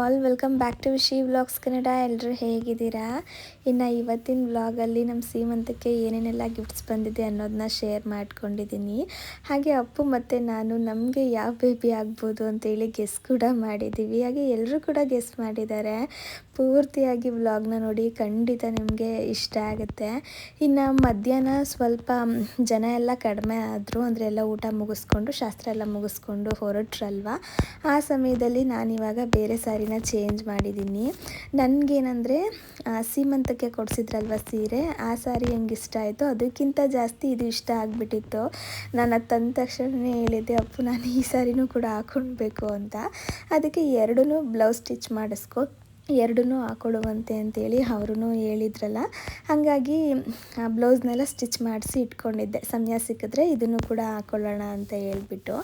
All, welcome back to Vishi vlogs. Kannada ಎಲ್ಲರೂ ಹೇಗಿದ್ದೀರಾ? ಇನ್ನು ಇವತ್ತಿನ ವ್ಲಾಗಲ್ಲಿ ನಮ್ಮ ಸೀಮಂತಕ್ಕೆ ಏನೇನೆಲ್ಲ ಗಿಫ್ಟ್ಸ್ ಬಂದಿದೆ ಅನ್ನೋದನ್ನ ಶೇರ್ ಮಾಡ್ಕೊಂಡಿದ್ದೀನಿ. ಹಾಗೆ ಅಪ್ಪು ಮತ್ತು ನಾನು, ನಮಗೆ ಯಾವ ಬೇಬಿ ಆಗ್ಬೋದು ಅಂತೇಳಿ ಗೆಸ್ ಕೂಡ ಮಾಡಿದ್ದೀವಿ. ಹಾಗೆ ಎಲ್ಲರೂ ಕೂಡ ಗೆಸ್ ಮಾಡಿದ್ದಾರೆ. ಪೂರ್ತಿಯಾಗಿ ವ್ಲಾಗ್ನ ನೋಡಿ ಖಂಡಿತ ನಿಮಗೆ ಇಷ್ಟ ಆಗುತ್ತೆ. ಇನ್ನು ಮಧ್ಯಾಹ್ನ ಸ್ವಲ್ಪ ಜನ ಎಲ್ಲ ಕಡಿಮೆ ಆದರೂ ಅಂದರೆ ಎಲ್ಲ ಊಟ ಮುಗಿಸ್ಕೊಂಡು, ಶಾಸ್ತ್ರ ಎಲ್ಲ ಮುಗಿಸ್ಕೊಂಡು ಹೊರಟ್ರಲ್ವ? ಆ ಸಮಯದಲ್ಲಿ ನಾನಿವಾಗ ಬೇರೆ ಸಾರಿನ ಚೇಂಜ್ ಮಾಡಿದ್ದೀನಿ. ನನಗೇನಂದರೆ ಸೀಮಂತಕ್ಕೆ ಕೊಡಿಸಿದ್ರಲ್ವ ಸೀರೆ, ಆ ಸಾರಿ ಹೆಂಗೆ ಇಷ್ಟ ಆಯಿತು ಅದಕ್ಕಿಂತ ಜಾಸ್ತಿ ಇದು ಇಷ್ಟ ಆಗಿಬಿಟ್ಟಿತ್ತು. ನಾನು ಅದು ತಂದ ತಕ್ಷಣವೇ ಹೇಳಿದ್ದೆ, ಅಪ್ಪು, ನಾನು ಈ ಸಾರಿನೂ ಕೂಡ ಹಾಕೊಳ್ಬೇಕು ಅಂತ. ಅದಕ್ಕೆ ಎರಡೂ ಬ್ಲೌಸ್ ಸ್ಟಿಚ್ ಮಾಡಿಸ್ಕೊ. ಎರಡೂ ಹಾಕೊಳ್ಳುವಂತೆ ಅಂತೇಳಿ ಅವ್ರೂ ಹೇಳಿದ್ರಲ್ಲ. ಹಾಗಾಗಿ ಆ ಬ್ಲೌಸ್ನೆಲ್ಲ ಸ್ಟಿಚ್ ಮಾಡಿಸಿ ಇಟ್ಕೊಂಡಿದ್ದೆ. ಸಮಯ ಸಿಕ್ಕಿದ್ರೆ ಇದನ್ನು ಕೂಡ ಹಾಕೊಳ್ಳೋಣ ಅಂತ ಹೇಳ್ಬಿಟ್ಟು.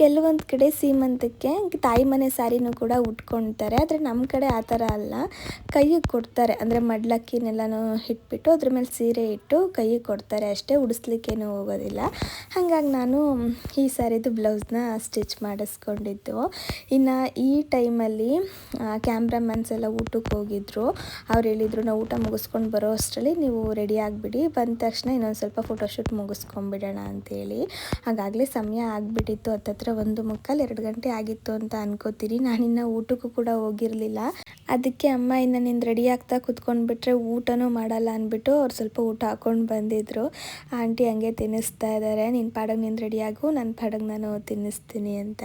ಕೆಲವೊಂದು ಕಡೆ ಸೀಮಂತಕ್ಕೆ ತಾಯಿ ಮನೆ ಸ್ಯಾರಿನೂ ಕೂಡ ಉಟ್ಕೊಳ್ತಾರೆ ಆದರೆ ನಮ್ಮ ಕಡೆ ಆ ಥರ ಅಲ್ಲ. ಕೈಗೆ ಕೊಡ್ತಾರೆ. ಅಂದರೆ ಮಡ್ಲಕ್ಕಿನೆಲ್ಲನೂ ಇಟ್ಬಿಟ್ಟು ಅದ್ರ ಮೇಲೆ ಸೀರೆ ಇಟ್ಟು ಕೈಗೆ ಕೊಡ್ತಾರೆ ಅಷ್ಟೇ. ಉಡಿಸ್ಲಿಕ್ಕೇನು ಹೋಗೋದಿಲ್ಲ. ಹಾಗಾಗಿ ನಾನು ಈ ಸ್ಯಾರಿದು ಬ್ಲೌಸ್ನ ಸ್ಟಿಚ್ ಮಾಡಿಸ್ಕೊಂಡಿದ್ದು. ಇನ್ನು ಈ ಟೈಮಲ್ಲಿ ಕ್ಯಾಮ್ರಾಮನ್ಸ್ ಎಲ್ಲ ಊಟಕ್ಕೆ ಹೋಗಿದ್ರು. ಅವ್ರು ಹೇಳಿದರು, ನಾವು ಊಟ ಮುಗಿಸ್ಕೊಂಡು ಬರೋ ಅಷ್ಟರಲ್ಲಿ ನೀವು ರೆಡಿ ಆಗಿಬಿಡಿ. ಬಂದ ತಕ್ಷಣ ಇನ್ನೊಂದು ಸ್ವಲ್ಪ ಫೋಟೋಶೂಟ್ ಮುಗಿಸ್ಕೊಂಬಿಡೋಣ ಅಂತೇಳಿ. ಹಾಗಾಗಲೇ ಸಮಯ ಆಗಿಬಿಟ್ಟಿತ್ತು. ಹತ್ತತ್ರ ಒಂದು ಮುಕ್ಕಾಲು ಎರಡು ಗಂಟೆ ಆಗಿತ್ತು ಅಂತ ಅನ್ಕೋತೀನಿ ನಾನಿನ್ನು ಊಟಕ್ಕೂ ಕೂಡ ಹೋಗಿರಲಿಲ್ಲ. ಅದಕ್ಕೆ ಅಮ್ಮ ಇನ್ನು ನೀನು ರೆಡಿ ಆಗ್ತಾ ಕುತ್ಕೊಂಡ್ಬಿಟ್ರೆ ಊಟನೂ ಮಾಡಲ್ಲ ಅಂದ್ಬಿಟ್ಟು ಅವ್ರು ಸ್ವಲ್ಪ ಊಟ ಹಾಕೊಂಡು ಬಂದಿದ್ರು. ಆಂಟಿ ಹಂಗೆ ತಿನ್ನಿಸ್ತಾ ಇದ್ದಾರೆ ನಿನ್ನ ಪಾಡಗೆ ರೆಡಿ ಆಗು. ನನ್ನ ಪಾಡಗೆ ನಾನು ತಿನ್ನಿಸ್ತೀನಿ ಅಂತ.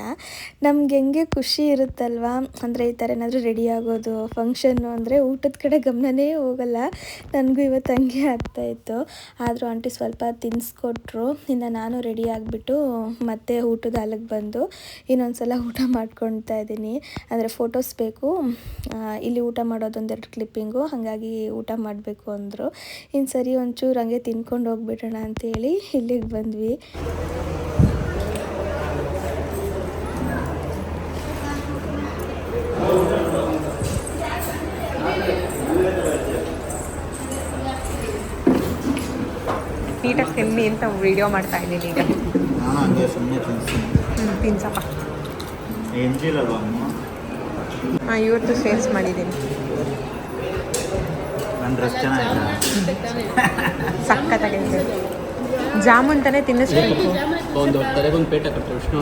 ನಮ್ಗೆ ಹೆಂಗೆ ಖುಷಿ ಇರುತ್ತಲ್ವಾ? ಅಂದರೆ ಈ ಥರ ಏನಾದರೂ ರೆಡಿ ಆಗೋದು ಫಂಕ್ಷನ್ನು ಅಂದರೆ ಊಟದ ಕಡೆ ಗಮನನೇ ಹೋಗಲ್ಲ. ನನಗೂ ಇವತ್ತು ಹಂಗೆ ಆಗ್ತಾಯಿತ್ತು ಆದರೂ ಆಂಟಿ ಸ್ವಲ್ಪ ತಿನ್ನಿಸ್ಕೊಟ್ರು ಇನ್ನು ನಾನು ರೆಡಿ ಆಗಿಬಿಟ್ಟು ಮತ್ತೆ ಊಟದ ಅಲ್ಲಿಗೆ ಬಂದು ಇನ್ನೊಂದು ಸಲ ಊಟ ಮಾಡ್ಕೊತಾ ಇದ್ದೀನಿ. ಅಂದರೆ ಫೋಟೋಸ್ ಬೇಕು. ಇಲ್ಲಿ ಊಟ ಮಾಡೋದೊಂದೆರಡು ಕ್ಲಿಪ್ಪಿಂಗು ಹಾಗಾಗಿ ಊಟ ಮಾಡಬೇಕು ಅಂದರು. ಇನ್ನು ಸರಿ ಒಂಚೂರು ಹಂಗೆ ತಿನ್ಕೊಂಡು ಹೋಗ್ಬಿಡೋಣ ಅಂತೇಳಿ ಇಲ್ಲಿಗೆ ಬಂದ್ವಿ. ನೀಟಾಗಿ ತಿನ್ನಿ ಅಂತ ವಿಡಿಯೋ ಮಾಡ್ತಾ ಇದ್ದೀನಿ ಈಗ. ನಾನು ಹಂಗೆ ಸುಮ್ಮನೆ ತಿನ್ಸ್ತೀನಿ. ಹ್ಞೂ ತಿನ್ಸಪ್ಪ. ಹಾಂ ಇವತ್ತು ಸೇಲ್ಸ್ ಮಾಡಿದ್ದೀನಿ. ನನ್ನ ಡ್ರೆಸ್ ಚೆನ್ನಾಗಿದೆ ಸಖತ್ತಾಗೈತೆ ಜಾಮೂನ್ ತಾನೇ ತಿನ್ನಿಸ್ಬೇಕು. ಒಂದು ತಲೆಗೊಂದು ಪೇಟ ಕಟ್ಟರು ವಿಷ್ಣು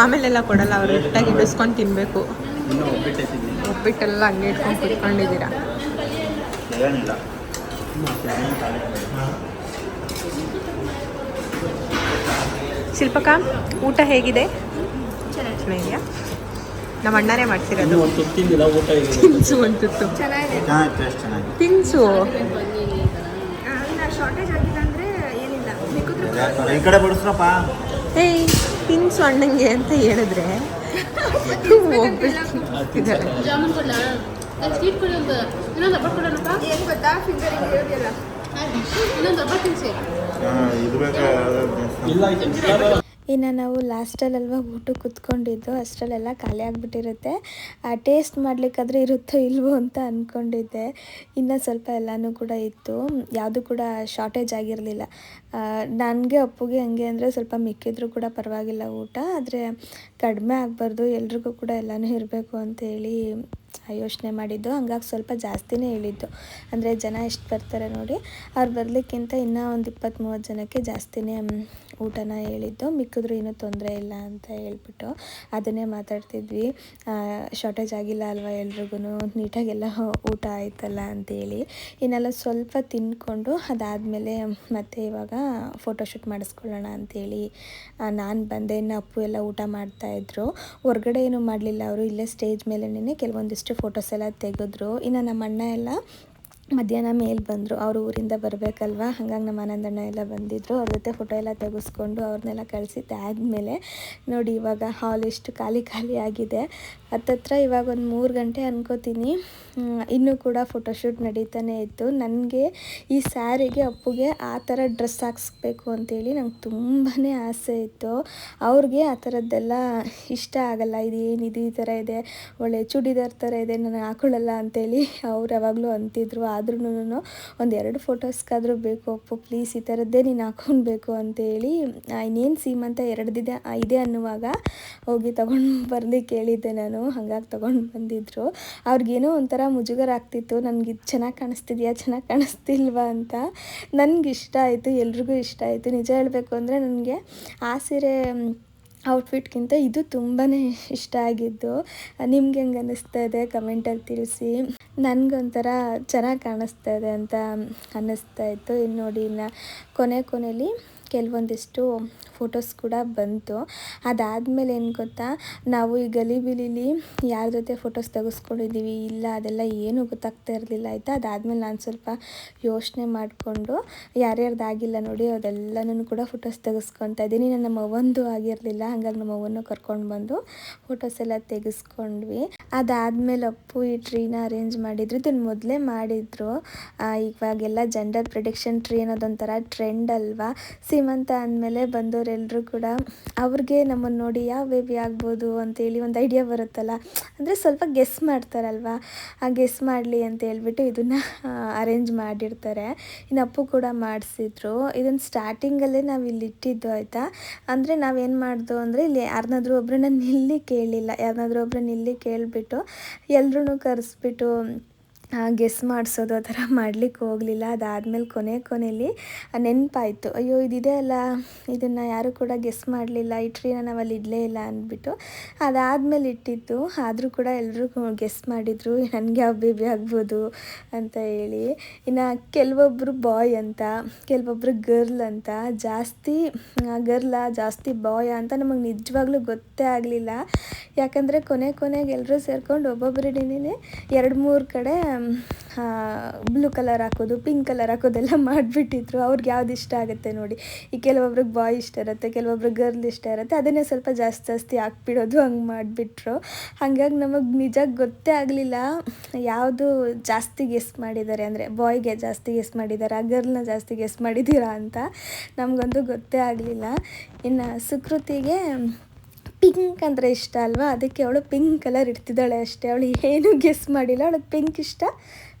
ಆಮೇಲೆಲ್ಲ ಕೊಡಲ್ಲ ಅವ್ರು ಒಟ್ಟಾಗಿ ಬಿಡಿಸ್ಕೊಂಡು ತಿನ್ನಬೇಕು ಉಪ್ಪಿಟ್ಟೆಲ್ಲ ಹಂಗೆ ಇಟ್ಕೊಂಡು ಕುತ್ಕೊಂಡಿದ್ದೀರಾ? ಶಿಲ್ಪಕ ಊಟ ಹೇಗಿದೆ? ಚೆನ್ನಾಗಿದೆಯಾ? ನಮ್ಮ ಅಣ್ಣನೇ ಮಾಡ್ತಿರೋದು ತಿನ್ಸು ಒಂದು ತುತ್ತು ಚೆನ್ನಾಗಿ ಟೇಸ್ಟ್ ಚೆನ್ನಾಗಿ ತಿನ್ಸು. ಶಾರ್ಟೇಜ್ ಆಗಿದೆ ಅಂದರೆ ಏನಿಲ್ಲ. ಈ ಕಡೆ ಬಡಿಸ್ರಪ್ಪ. ಏಯ್ ತಿನ್ಸು ಅಣ್ಣಂಗೆ ಅಂತ ಹೇಳಿದ್ರೆ. ಜಾಮೂನ್ ಕೊಡ್ಲ ಸ್ವೀಟ್ ಕೊಡಿ ಒಂದು ಇನ್ನೊಂದು ಹಬ್ಬ ಕೊಡೋಣಪ್ಪ ಏನು ಗೊತ್ತಾ ಫಿಂಗರಿಂಗ್ ಇರೋದಿಲ್ಲ ಇನ್ನೊಂದು ಹಬ್ಬ ತಿನ್ಸಿ ಇದು ಬೇಕಾ ಇಲ್ಲ ಐತೆ ಇನ್ನು ನಾವು ಲಾಸ್ಟಲ್ಲಲ್ವ ಊಟ ಕುತ್ಕೊಂಡಿದ್ದು, ಅಷ್ಟರಲ್ಲೆಲ್ಲ ಖಾಲಿ ಆಗಿಬಿಟ್ಟಿರುತ್ತೆ. ಟೇಸ್ಟ್ ಮಾಡಲಿಕ್ಕಾದ್ರೆ ಇರುತ್ತೋ ಇಲ್ವೋ ಅಂತ ಅಂದ್ಕೊಂಡಿದ್ದೆ ಇನ್ನು ಸ್ವಲ್ಪ ಎಲ್ಲನೂ ಕೂಡ ಇತ್ತು. ಯಾವುದು ಕೂಡ ಶಾರ್ಟೇಜ್ ಆಗಿರಲಿಲ್ಲ. ನನಗೆ, ಅಪ್ಪುಗೆ ಹಂಗೆ ಅಂದರೆ ಸ್ವಲ್ಪ ಮಿಕ್ಕಿದ್ರೂ ಕೂಡ ಪರವಾಗಿಲ್ಲ ಊಟ. ಆದರೆ ಕಡಿಮೆ ಆಗಬಾರ್ದು. ಎಲ್ರಿಗೂ ಕೂಡ ಎಲ್ಲನೂ ಇರಬೇಕು ಅಂತೇಳಿ ಯೋಚನೆ ಮಾಡಿದ್ದು, ಹಂಗಾಗಿ ಸ್ವಲ್ಪ ಜಾಸ್ತಿನೇ ಹೇಳಿದ್ದು. ಅಂದರೆ ಜನ ಎಷ್ಟು ಬರ್ತಾರೆ ನೋಡಿ, ಅವ್ರು ಬರಲಿಕ್ಕಿಂತ ಇನ್ನೂ ಒಂದು ಇಪ್ಪತ್ತು ಮೂವತ್ತು ಜನಕ್ಕೆ ಜಾಸ್ತಿನೇ ಊಟನ ಹೇಳಿದ್ದು. ಮಿಕ್ಕಿದ್ರು ಏನೂ ತೊಂದರೆ ಇಲ್ಲ ಅಂತ ಹೇಳ್ಬಿಟ್ಟು ಅದನ್ನೇ ಮಾತಾಡ್ತಿದ್ವಿ. ಶಾರ್ಟೇಜ್ ಆಗಿಲ್ಲ ಅಲ್ವಾ ಎಲ್ರಿಗೂ ನೀಟಾಗೆಲ್ಲ ಊಟ ಆಯ್ತಲ್ಲ ಅಂತೇಳಿ. ಇನ್ನೆಲ್ಲ ಸ್ವಲ್ಪ ತಿಂದ್ಕೊಂಡು ಅದಾದಮೇಲೆ ಮತ್ತೆ ಇವಾಗ ಫೋಟೋಶೂಟ್ ಮಾಡಿಸ್ಕೊಳ್ಳೋಣ ಅಂತೇಳಿ ನಾನು ಬಂದೆ. ಇನ್ನು ಅಪ್ಪು ಎಲ್ಲ ಊಟ ಮಾಡ್ತಾಯಿದ್ರು ಹೊರಗಡೆ ಏನೂ ಮಾಡಲಿಲ್ಲ ಅವರು. ಇಲ್ಲೇ ಸ್ಟೇಜ್ ಮೇಲೇ ಕೆಲವೊಂದಿಷ್ಟು ಫೋಟೋಸ್ ಎಲ್ಲ ತೆಗೆದ್ರು. ಇನ್ನು ನಮ್ಮ ಅಣ್ಣ ಎಲ್ಲ ಮಧ್ಯಾಹ್ನ ಮೇಲೆ ಬಂದರು. ಅವರು ಊರಿಂದ ಬರಬೇಕಲ್ವಾ? ಹಾಗಾಗಿ ನಮ್ಮ ಆನಂದಣ್ಣ ಎಲ್ಲ ಬಂದಿದ್ದರು ಅವ್ರ ಜೊತೆ ಫೋಟೋ ಎಲ್ಲ ತೆಗೆಸ್ಕೊಂಡು ಅವ್ರನ್ನೆಲ್ಲ ಕಳಿಸಿ ಮೇಲೆ. ನೋಡಿ ಇವಾಗ ಹಾಲ್ ಎಷ್ಟು ಖಾಲಿ ಖಾಲಿ ಆಗಿದೆ. ಹತ್ತತ್ರ ಇವಾಗ ಒಂದು ಮೂರು ಗಂಟೆ ಅನ್ಕೋತೀನಿ. ಇನ್ನೂ ಕೂಡ ಫೋಟೋಶೂಟ್ ನಡೀತಾನೆ ಇತ್ತು. ನನಗೆ ಈ ಸ್ಯಾರಿಗೆ ಅಪ್ಪುಗೆ ಆ ಥರ ಡ್ರೆಸ್ ಹಾಕ್ಸ್ಬೇಕು ಅಂತೇಳಿ ನಂಗೆ ತುಂಬಾ ಆಸೆ ಇತ್ತು. ಅವ್ರಿಗೆ ಆ ಥರದ್ದೆಲ್ಲ ಇಷ್ಟ ಆಗಲ್ಲ. ಇದು ಏನಿದು ಈ ಥರ ಇದೆ? ಒಳ್ಳೆ ಚೂಡಿದಾರ್ ಥರ ಇದೆ. ನಾನು ಹಾಕೊಳ್ಳಲ್ಲ ಅಂತೇಳಿ ಅವ್ರು ಯಾವಾಗಲೂ ಅಂತಿದ್ರು. ಆದ್ರೂ ಒಂದು ಎರಡು ಫೋಟೋಸ್ಗಾದರೂ ಬೇಕು, ಅಪ್ಪು ಪ್ಲೀಸ್ ಈ ಥರದ್ದೇ ನೀನು ಹಾಕ್ಕೊಳ್ಬೇಕು ಅಂತೇಳಿ ಇನ್ನೇನು ಸೀಮಂತ ಎರಡ್ದಿದೆ ಎರಡಿದೆ ಇದೆ ಅನ್ನುವಾಗ ಹೋಗಿ ತೊಗೊಂಡು ಬರ್ದು ಕೇಳಿದ್ದೆ ನಾನು, ಹಾಗಾಗಿ ತೊಗೊಂಡು ಬಂದಿದ್ರು. ಅವ್ರಿಗೇನೋ ಒಂಥರ ಮುಜುಗರ ಆಗ್ತಿತ್ತು, ನನಗೆ ಇದು ಚೆನ್ನಾಗಿ ಕಾಣಿಸ್ತಿದ್ಯಾ, ಚೆನ್ನಾಗಿ ಕಾಣಿಸ್ತಿಲ್ವಾ ಅಂತ. ನನಗೆ ಇಷ್ಟ ಆಯಿತು, ಎಲ್ರಿಗೂ ಇಷ್ಟ ಆಯಿತು. ನಿಜ ಹೇಳಬೇಕು ಅಂದರೆ ನನಗೆ ಆ ಸೀರೆ ಔಟ್ಫಿಟ್ಗಿಂತ ಇದು ತುಂಬಾ ಇಷ್ಟ ಆಗಿದ್ದು. ನಿಮ್ಗೆ ಹೆಂಗೆ ಅನ್ನಿಸ್ತಾ ಇದೆ ಕಮೆಂಟಲ್ಲಿ ತಿಳಿಸಿ ನನಗೊಂಥರ ಚೆನ್ನಾಗಿ ಕಾಣಿಸ್ತಾ ಇದೆ ಅಂತ ಅನ್ನಿಸ್ತಾ ಇತ್ತು. ಇನ್ನು ನೋಡಿ ಇನ್ನು ಕೊನೆ ಕೊನೆಯಲ್ಲಿ ಕೆಲವೊಂದಿಷ್ಟು ಫೋಟೋಸ್ ಕೂಡ ಬಂತು. ಅದಾದಮೇಲೆ ಏನು ಗೊತ್ತಾ? ನಾವು ಈ ಗಲಿಬಿಲಿಲಿ ಯಾರ ಜೊತೆ ಫೋಟೋಸ್ ತೆಗೆಸ್ಕೊಂಡಿದ್ದೀವಿ ಇಲ್ಲ ಅದೆಲ್ಲ ಏನೂ ಗೊತ್ತಾಗ್ತಾ ಇರಲಿಲ್ಲ, ಆಯಿತಾ? ಅದಾದಮೇಲೆ ನಾನು ಸ್ವಲ್ಪ ಯೋಚನೆ ಮಾಡಿಕೊಂಡು, ಯಾರ್ಯಾರ್ದಾಗಿಲ್ಲ ನೋಡಿ, ಅದೆಲ್ಲನೂ ಕೂಡ ಫೋಟೋಸ್ ತೆಗೆಸ್ಕೊತಾ ಇದ್ದೀನಿ. ನನ್ನ ಮವಂದು ಆಗಿರಲಿಲ್ಲ, ಹಂಗಾಗಿ ನಮ್ಮ ಮವನ್ನು ಕರ್ಕೊಂಡು ಬಂದು ಫೋಟೋಸ್ ಎಲ್ಲ ತೆಗೆಸ್ಕೊಂಡ್ವಿ. ಅದಾದಮೇಲೆ ಅಪ್ಪು, ಈ ಟ್ರೀನ ಅರೇಂಜ್ ಮಾಡಿದ್ರು. ಇದನ್ನು ಮೊದಲೇ ಮಾಡಿದ್ರು. ಇವಾಗೆಲ್ಲ ಜೆಂಡರ್ ಪ್ರಿಡಿಕ್ಷನ್ ಟ್ರೀ ಅನ್ನೋದೊಂಥರ ಟ್ರೆಂಡ್ ಅಲ್ವಾ? ಸೀಮಂತ ಅಂದಮೇಲೆ ಬಂದವರೆಲ್ಲರೂ ಕೂಡ ಅವ್ರಿಗೆ ನಮ್ಮನ್ನು ನೋಡಿ ಯಾವ ಬೇಬಿ ಆಗ್ಬೋದು ಅಂತೇಳಿ ಒಂದು ಐಡಿಯಾ ಬರುತ್ತಲ್ಲ, ಅಂದರೆ ಸ್ವಲ್ಪ ಗೆಸ್ ಮಾಡ್ತಾರಲ್ವ? ಆ ಗೆಸ್ ಮಾಡಲಿ ಅಂತ ಹೇಳ್ಬಿಟ್ಟು ಇದನ್ನು ಅರೇಂಜ್ ಮಾಡಿರ್ತಾರೆ. ಇನ್ನು ಅಪ್ಪು ಕೂಡ ಮಾಡಿಸಿದ್ರು. ಇದನ್ನು ಸ್ಟಾರ್ಟಿಂಗಲ್ಲೇ ನಾವು ಇಲ್ಲಿ ಇಟ್ಟಿದ್ದು ಆಯಿತಾ? ಅಂದರೆ ನಾವೇನು ಮಾಡ್ದು ಅಂದರೆ ಇಲ್ಲಿ ಯಾರನ್ನಾದ್ರೂ ಒಬ್ಬರನ್ನ ನಿಲ್ಲಿ ಕೇಳಲಿಲ್ಲ ಯಾರನ್ನಾದ್ರೂ ಒಬ್ಬರನ್ನ ನಿಲ್ಲಿ ಕೇಳಿಬಿಟ್ಟು ಎಲ್ಲರೂ ಕರೆಸ್ಬಿಟ್ಟು ಗೆಸ್ ಮಾಡಿಸೋದು ಆ ಥರ ಮಾಡ್ಲಿಕ್ಕೆ ಹೋಗಲಿಲ್ಲ. ಅದಾದಮೇಲೆ ಕೊನೆ ಕೊನೆಯಲ್ಲಿ ನೆನಪಾಯಿತು. ಅಯ್ಯೋ, ಇದಿದೆ ಅಲ್ಲ, ಇದನ್ನು ಯಾರೂ ಕೂಡ ಗೆಸ್ ಮಾಡಲಿಲ್ಲ, ಈ ಟ್ರೀನ ನಾವು ಇಡಲೇ ಇಲ್ಲ ಅಂದ್ಬಿಟ್ಟು ಅದಾದಮೇಲೆ ಇಟ್ಟಿದ್ದು. ಆದರೂ ಕೂಡ ಎಲ್ಲರೂ ಗೆಸ್ ಮಾಡಿದರು, ನನಗೆ ಯಾವ ಬೇಬಿ ಆಗ್ಬೋದು ಅಂತ ಹೇಳಿ. ಇನ್ನು ಕೆಲವೊಬ್ಬರು ಬಾಯ್ ಅಂತ ಕೆಲವೊಬ್ಬರು ಗರ್ಲ್ ಅಂತ, ಜಾಸ್ತಿ ಗರ್ಲ ಜಾಸ್ತಿ ಬಾಯ್ ಅಂತ ನಮಗೆ ನಿಜವಾಗ್ಲೂ ಗೊತ್ತೇ ಆಗಲಿಲ್ಲ. ಯಾಕಂದರೆ ಕೊನೆ ಕೊನೆಗೆ ಎಲ್ಲರೂ ಸೇರ್ಕೊಂಡು ಒಬ್ಬೊಬ್ಬರನ್ನೇ ಎರಡು ಮೂರು ಕಡೆ ಬ್ಲೂ ಕಲರ್ ಹಾಕೋದು ಪಿಂಕ್ ಕಲರ್ ಹಾಕೋದೆಲ್ಲ ಮಾಡಿಬಿಟ್ಟಿದ್ರು. ಅವ್ರಿಗೆ ಯಾವ್ದು ಇಷ್ಟ ಆಗುತ್ತೆ ನೋಡಿ. ಈ ಕೆಲವೊಬ್ರಿಗೆ ಬಾಯ್ ಇಷ್ಟ ಇರುತ್ತೆ, ಕೆಲವೊಬ್ರಿಗೆ ಗರ್ಲ್ ಇಷ್ಟ ಇರುತ್ತೆ, ಅದನ್ನೇ ಸ್ವಲ್ಪ ಜಾಸ್ತಿ ಜಾಸ್ತಿ ಹಾಕ್ಬಿಡೋದು ಹಂಗೆ ಮಾಡಿಬಿಟ್ರು. ಹಾಗಾಗಿ ನಮಗೆ ನಿಜ ಗೊತ್ತೇ ಆಗಲಿಲ್ಲ. ಯಾವುದು ಜಾಸ್ತಿ ಗೆಸ್ ಮಾಡಿದ್ದಾರೆ ಅಂದರೆ ಬಾಯ್ಗೆ ಜಾಸ್ತಿ ಗೆಸ್ ಮಾಡಿದ್ದಾರೆ ಗರ್ಲ್ನ ಜಾಸ್ತಿ ಗೆಸ್ ಮಾಡಿದ್ದೀರಾ ಅಂತ ನಮಗಂತೂ ಗೊತ್ತೇ ಆಗಲಿಲ್ಲ. ಇನ್ನು ಸುಕೃತಿಗೆ ಪಿಂಕ್ ಅಂದರೆ ಇಷ್ಟ ಅಲ್ವಾ? ಅದಕ್ಕೆ ಅವಳು ಪಿಂಕ್ ಕಲರ್ ಇಡ್ತಿದ್ದಾಳೆ ಅಷ್ಟೇ. ಅವಳು ಏನೂ ಗೆಸ್ ಮಾಡಿಲ್ಲ. ಅವಳು ಪಿಂಕ್ ಇಷ್ಟ.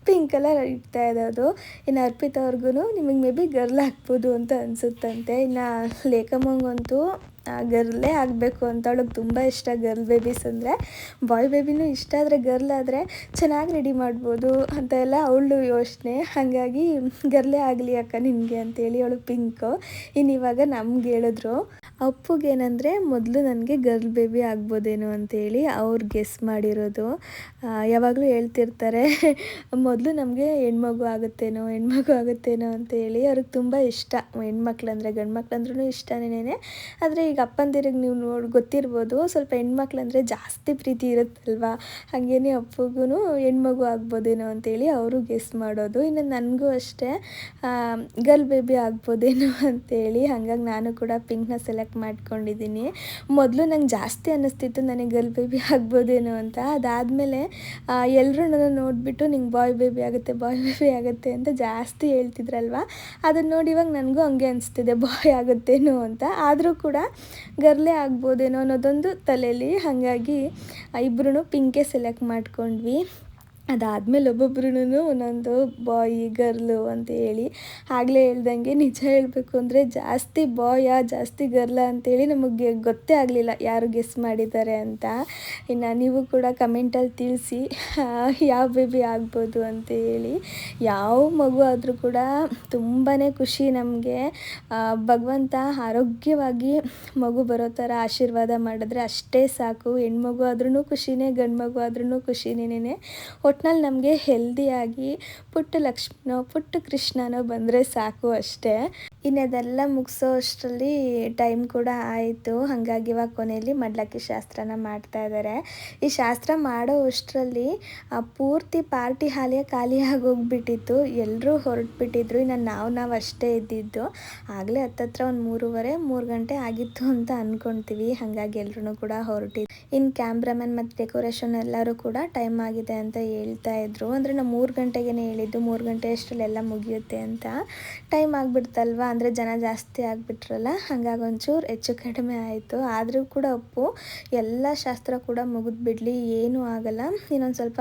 ಪಿಂಕ್ ಕಲರ್ ಇಡ್ತಾ ಇರೋದು. ಇನ್ನು ಅರ್ಪಿತಾ ಅವ್ರಿಗೂ ನಿಮಗೆ ಮೇ ಬಿ ಗರ್ಲ್ ಹಾಕ್ಬೋದು ಅಂತ ಅನಿಸುತ್ತಂತೆ. ಇನ್ನು ಲೇಖಮ್ಮಂಗಂತೂ ಗರ್ಲೇ ಆಗಬೇಕು ಅಂತ ಅವಳಿಗೆ ತುಂಬ ಇಷ್ಟ ಗರ್ಲ್ ಬೇಬೀಸ್ ಅಂದರೆ. ಬಾಯ್ ಬೇಬಿನೂ ಇಷ್ಟ ಆದರೆ ಗರ್ಲ್ ಆದರೆ ಚೆನ್ನಾಗಿ ರೆಡಿ ಮಾಡ್ಬೋದು ಅಂತ ಎಲ್ಲ ಅವಳು ಯೋಚನೆ. ಹಾಗಾಗಿ ಗರ್ಲೇ ಆಗಲಿ ಅಕ್ಕ ನಿನಗೆ ಅಂತೇಳಿ ಅವಳು ಪಿಂಕು. ಇನ್ನು ಇವಾಗ ನಮ್ಗೆ ಹೇಳಿದ್ರು. ಅಪ್ಪುಗೇನಂದರೆ ಮೊದಲು ನನಗೆ ಗರ್ಲ್ ಬೇಬಿ ಆಗ್ಬೋದೇನೋ ಅಂತೇಳಿ ಅವ್ರು ಗೆಸ್ ಮಾಡಿರೋದು. ಯಾವಾಗಲೂ ಹೇಳ್ತಿರ್ತಾರೆ, ಮೊದಲು ನಮಗೆ ಹೆಣ್ಮಗು ಆಗುತ್ತೇನೋ ಹೆಣ್ಮಗು ಆಗುತ್ತೇನೋ ಅಂತೇಳಿ. ಅವ್ರಿಗೆ ತುಂಬ ಇಷ್ಟ. ಹೆಣ್ಮಕ್ಳು ಅಂದರೆ ಗಂಡು ಮಕ್ಳಂದ್ರೂ ಇಷ್ಟನೇ ಆದರೆ ಈಗ ಅಪ್ಪಂದಿರಿಗೆ ನೀವು ನೋಡಿ, ಗೊತ್ತಿರ್ಬೋದು, ಸ್ವಲ್ಪ ಹೆಣ್ಮಕ್ಳು ಅಂದರೆ ಜಾಸ್ತಿ ಪ್ರೀತಿ ಇರುತ್ತಲ್ವಾ? ಹಾಗೇನೆ ಅಪ್ಪಗೂ ಹೆಣ್ಮಗು ಆಗ್ಬೋದೇನೋ ಅಂತೇಳಿ ಅವರು ಗೆಸ್ ಮಾಡೋದು. ಇನ್ನು ನನಗೂ ಅಷ್ಟೇ ಗರ್ಲ್ ಬೇಬಿ ಆಗ್ಬೋದೇನೋ ಅಂತೇಳಿ. ಹಾಗಾಗಿ ನಾನು ಕೂಡ ಪಿಂಕ್ನ ಸೆಲೆಕ್ಟ್ ಮಾಡ್ಕೊಂಡಿದ್ದೀನಿ. ಮೊದಲು ನಂಗೆ ಜಾಸ್ತಿ ಅನ್ನಿಸ್ತಿತ್ತು, ನನಗೆ ಗರ್ಲ್ ಬೇಬಿ ಆಗ್ಬೋದೇನೋ ಅಂತ. ಅದಾದಮೇಲೆ ಎಲ್ಲರೂ ನನ್ನ ನೋಡಿಬಿಟ್ಟು ನಿಂಗೆ ಬಾಯ್ ಬೇಬಿ ಆಗುತ್ತೆ ಬಾಯ್ ಬೇಬಿ ಆಗುತ್ತೆ ಅಂತ ಜಾಸ್ತಿ ಹೇಳ್ತಿದ್ರಲ್ವ? ಅದನ್ನು ನೋಡಿ ಇವಾಗ ನನಗೂ ಹಂಗೆ ಅನಿಸ್ತಿದೆ ಬಾಯ್ ಆಗುತ್ತೇನೋ ಅಂತ. ಆದರೂ ಕೂಡ ಗರ್ಲೇ ಆಗ್ಬೋದೇನೋ ಅನ್ನೋದೊಂದು ತಲೆಯಲ್ಲಿ ಹಾಗಾಗಿ ಇಬ್ಬರೂ ಪಿಂಕೆ ಸೆಲೆಕ್ಟ್ ಮಾಡ್ಕೊಂಡ್ವಿ. ಅದಾದಮೇಲೆ ಒಬ್ಬೊಬ್ರು ಒಂದೊಂದು ಬಾಯ್ ಗರ್ಲು ಅಂತ ಹೇಳಿ ಆಗಲೇ ಹೇಳ್ದಂಗೆ ನಿಜ ಹೇಳಬೇಕು ಅಂದರೆ ಜಾಸ್ತಿ ಬಾಯಾ, ಜಾಸ್ತಿ ಗರ್ಲ ಅಂತೇಳಿ ನಮಗೆ ಗೊತ್ತೇ ಆಗಲಿಲ್ಲ ಯಾರು ಗೆಸ್ ಮಾಡಿದ್ದಾರೆ ಅಂತ. ಇನ್ನು ನೀವು ಕೂಡ ಕಮೆಂಟಲ್ಲಿ ತಿಳಿಸಿ ಯಾವ ಬೇಬಿ ಆಗ್ಬೋದು ಅಂತ ಹೇಳಿ. ಯಾವ ಮಗು ಆದರೂ ಕೂಡ ತುಂಬಾ ಖುಷಿ ನಮಗೆ. ಭಗವಂತ ಆರೋಗ್ಯವಾಗಿ ಮಗು ಬರೋ ಥರ ಆಶೀರ್ವಾದ ಮಾಡಿದ್ರೆ ಅಷ್ಟೇ ಸಾಕು. ಹೆಣ್ಮಗು ಆದ್ರೂ ಖುಷಿನೇ ಗಂಡು ಮಗು ಆದ್ರೂ ಒಟ್ನಲ್ಲಿ ನಮಗೆ ಹೆಲ್ದಿಯಾಗಿ ಪುಟ್ಟ ಲಕ್ಷ್ಮಿನೋ ಪುಟ್ಟ ಕೃಷ್ಣನೋ ಬಂದರೆ ಸಾಕು ಅಷ್ಟೇ. ಇನ್ನು ಅದೆಲ್ಲ ಮುಗಿಸೋ ಅಷ್ಟರಲ್ಲಿ ಟೈಮ್ ಕೂಡ ಆಯಿತು. ಹಾಗಾಗಿ ಇವಾಗ ಕೊನೆಯಲ್ಲಿ ಮಡ್ಲಕ್ಕಿ ಶಾಸ್ತ್ರನ ಮಾಡ್ತಾ ಇದ್ದಾರೆ ಈ ಶಾಸ್ತ್ರ ಮಾಡೋ ಅಷ್ಟರಲ್ಲಿ ಪೂರ್ತಿ ಪಾರ್ಟಿ ಹಾಲೇ ಖಾಲಿ ಆಗೋಗ್ಬಿಟ್ಟಿತ್ತು. ಎಲ್ಲರೂ ಹೊರಟ್ಬಿಟ್ಟಿದ್ರು. ಇನ್ನು ನಾವು ನಾವು ಅಷ್ಟೇ ಇದ್ದಿದ್ದು. ಆಗಲೇ ಹತ್ತತ್ರ ಒಂದು ಮೂರುವರೆ, ಮೂರು ಗಂಟೆ ಆಗಿತ್ತು ಅಂತ ಅಂದ್ಕೊಳ್ತೀವಿ ಹಾಗಾಗಿ ಎಲ್ಲರೂ ಕೂಡ ಹೊರಟಿದ್ದು ಇನ್ನು ಕ್ಯಾಮ್ರಾಮನ್ ಮತ್ತು ಡೆಕೋರೇಷನ್ ಎಲ್ಲರೂ ಕೂಡ ಟೈಮ್ ಆಗಿದೆ ಅಂತ ಹೇಳ್ತಾ ಇದ್ರು. ಅಂದರೆ ನಾವು ಮೂರು ಗಂಟೆಗೇ ಹೇಳಿದ್ದು. ಮೂರು ಗಂಟೆ ಅಷ್ಟರಲ್ಲಿ ಎಲ್ಲ ಮುಗಿಯುತ್ತೆ ಅಂತ. ಟೈಮ್ ಆಗಿಬಿಡ್ತಲ್ವಾ? ಅಂದರೆ ಜನ ಜಾಸ್ತಿ ಆಗಿಬಿಟ್ರಲ್ಲ, ಹಾಗಾಗಿ ಒಂಚೂರು ಹೆಚ್ಚು ಕಡಿಮೆ ಆಯಿತು. ಆದರೂ ಕೂಡ ಅಪ್ಪು ಎಲ್ಲ ಶಾಸ್ತ್ರ ಕೂಡ ಮುಗಿದ್ಬಿಡಲಿ ಏನೂ ಆಗಲ್ಲ. ಇನ್ನೊಂದು ಸ್ವಲ್ಪ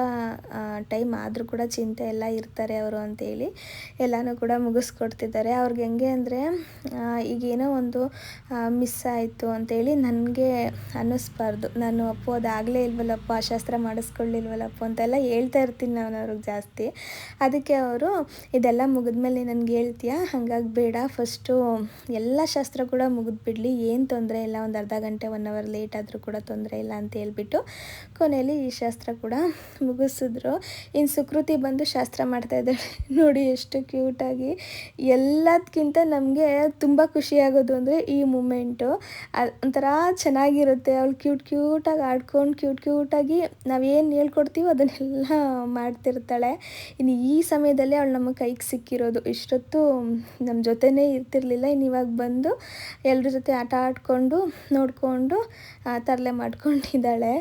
ಟೈಮ್ ಆದರೂ ಕೂಡ ಚಿಂತೆ ಎಲ್ಲ ಇರ್ತಾರೆ ಅವರು ಅಂತೇಳಿ. ಎಲ್ಲನೂ ಕೂಡ ಮುಗಿಸ್ಕೊಡ್ತಿದ್ದಾರೆ. ಅವ್ರಿಗೆ ಹೆಂಗೆ ಅಂದರೆ ಈಗೇನೋ ಒಂದು ಮಿಸ್ ಆಯಿತು ಅಂತೇಳಿ ನನಗೆ ಅನ್ನಿಸ್ಬಾರ್ದು. ನಾನು ಅಪ್ಪು ಅದಾಗಲೇ ಇಲ್ವಲ್ಲಪ್ಪ ಆ ಶಾಸ್ತ್ರ ಮಾಡಿಸ್ಕೊಳ್ಳಿಲ್ವಲ್ಲಪ್ಪ ಅಂತೆಲ್ಲ ಹೇಳ್ತಾ ಇರ್ತೀನಿ ನಾನು ಅವ್ರಿಗೆ ಜಾಸ್ತಿ. ಅದಕ್ಕೆ ಅವರು, ಇದೆಲ್ಲ ಮುಗಿದ್ಮೇಲೆ ನನಗೆ ಹೇಳ್ತೀಯಾ? ಹಾಗಾಗಿ ಬೇಡ ಫಸ್ಟು ಎಲ್ಲ ಶಾಸ್ತ್ರ ಕೂಡ ಮುಗಿದ್ಬಿಡಲಿ ಏನು ತೊಂದರೆ ಇಲ್ಲ. ಒಂದು ಅರ್ಧ ಗಂಟೆ ಒನ್ ಅವರ್ ಲೇಟ್ ಆದರೂ ಕೂಡ ತೊಂದರೆ ಇಲ್ಲ ಅಂತ ಹೇಳ್ಬಿಟ್ಟು ಕೊನೆಯಲ್ಲಿ ಈ ಶಾಸ್ತ್ರ ಕೂಡ ಮುಗಿಸಿದ್ರು. ಇನ್ನು ಸುಕೃತಿ ಬಂದು ಶಾಸ್ತ್ರ ಮಾಡ್ತಾ ಇದ್ದಾಳೆ. ನೋಡಿ ಎಷ್ಟು ಕ್ಯೂಟಾಗಿ ಎಲ್ಲದಕ್ಕಿಂತ ನಮಗೆ ತುಂಬ ಖುಷಿಯಾಗೋದು ಅಂದರೆ ಈ ಮೂಮೆಂಟು ಒಂಥರ ಚೆನ್ನಾಗಿರುತ್ತೆ. ಅವಳು ಕ್ಯೂಟ್ ಕ್ಯೂಟಾಗಿ ಆಡ್ಕೊಂಡು ಕ್ಯೂಟ್ ಕ್ಯೂಟಾಗಿ ನಾವೇನು ಹೇಳ್ಕೊಡ್ತೀವೋ ಅದನ್ನೆಲ್ಲ ಮಾಡ್ತಿರ್ತಾಳೆ. ಇನ್ನು ಈ ಸಮಯದಲ್ಲಿ ಅವಳು ನಮ್ಮ ಕೈಗೆ ಸಿಕ್ಕಿರೋದು. ಇಷ್ಟೊತ್ತು ನಮ್ಮ ಜೊತೆನೇ ಇರ್ತಿರ್ಲಿಲ್ಲ. ಇನ್ನು ಇವಾಗ ಬಂದು ಎಲ್ಲರ ಜೊತೆ ಆಟ ಆಡ್ಕೊಂಡು ನೋಡಿಕೊಂಡು ತರಲೆ ಮಾಡ್ಕೊಂಡಿದ್ದಾಳೆ.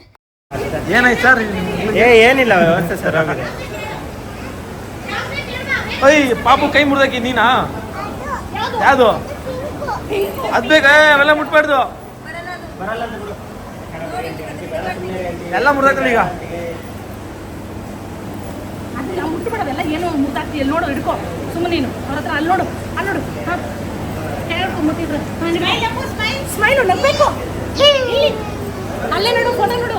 ಏನಾಯ್ತು ಸರ್? ಏ ಏನಿಲ್ಲ ವ್ಯವಸ್ಥೆ ಸರ್ ಅಯ್ಯ ಪಾಪು ಕೈ ಮುರಿದಾಕಿ ನೀನಾ? ಯಾವುದು? ಅದು ಬೇಕಾ ಏ, ಅವೆಲ್ಲ ಮುಟ್ಬಾರ್ದು. ಎಲ್ಲ ಮುರಿದಾಕಲ್ಲ ಈಗ. ಎಲ್ಲ ಏನು ಮುಟ್ಟಾಕ್ತಿ ಎಲ್ಲಿ ನೋಡು ಹಿಡ್ಕೊ. ಸುಮ್ಮನೆ ನೀನು ಅವ್ರ ಹತ್ರ ಅಲ್ಲಿ ನೋಡು. ಅಲ್ಲಿ ನೋಡು. ಹಾಂ. ಹೇಳ್ಕೊ ಮುಟ್ಟಿದ್ರು ಸ್ಮೈಲು ನಗ್ಬೇಕು. ಇಲ್ಲಿ. ಅಲ್ಲೇ ನೋಡು ಫೋಟೋ ನೋಡು.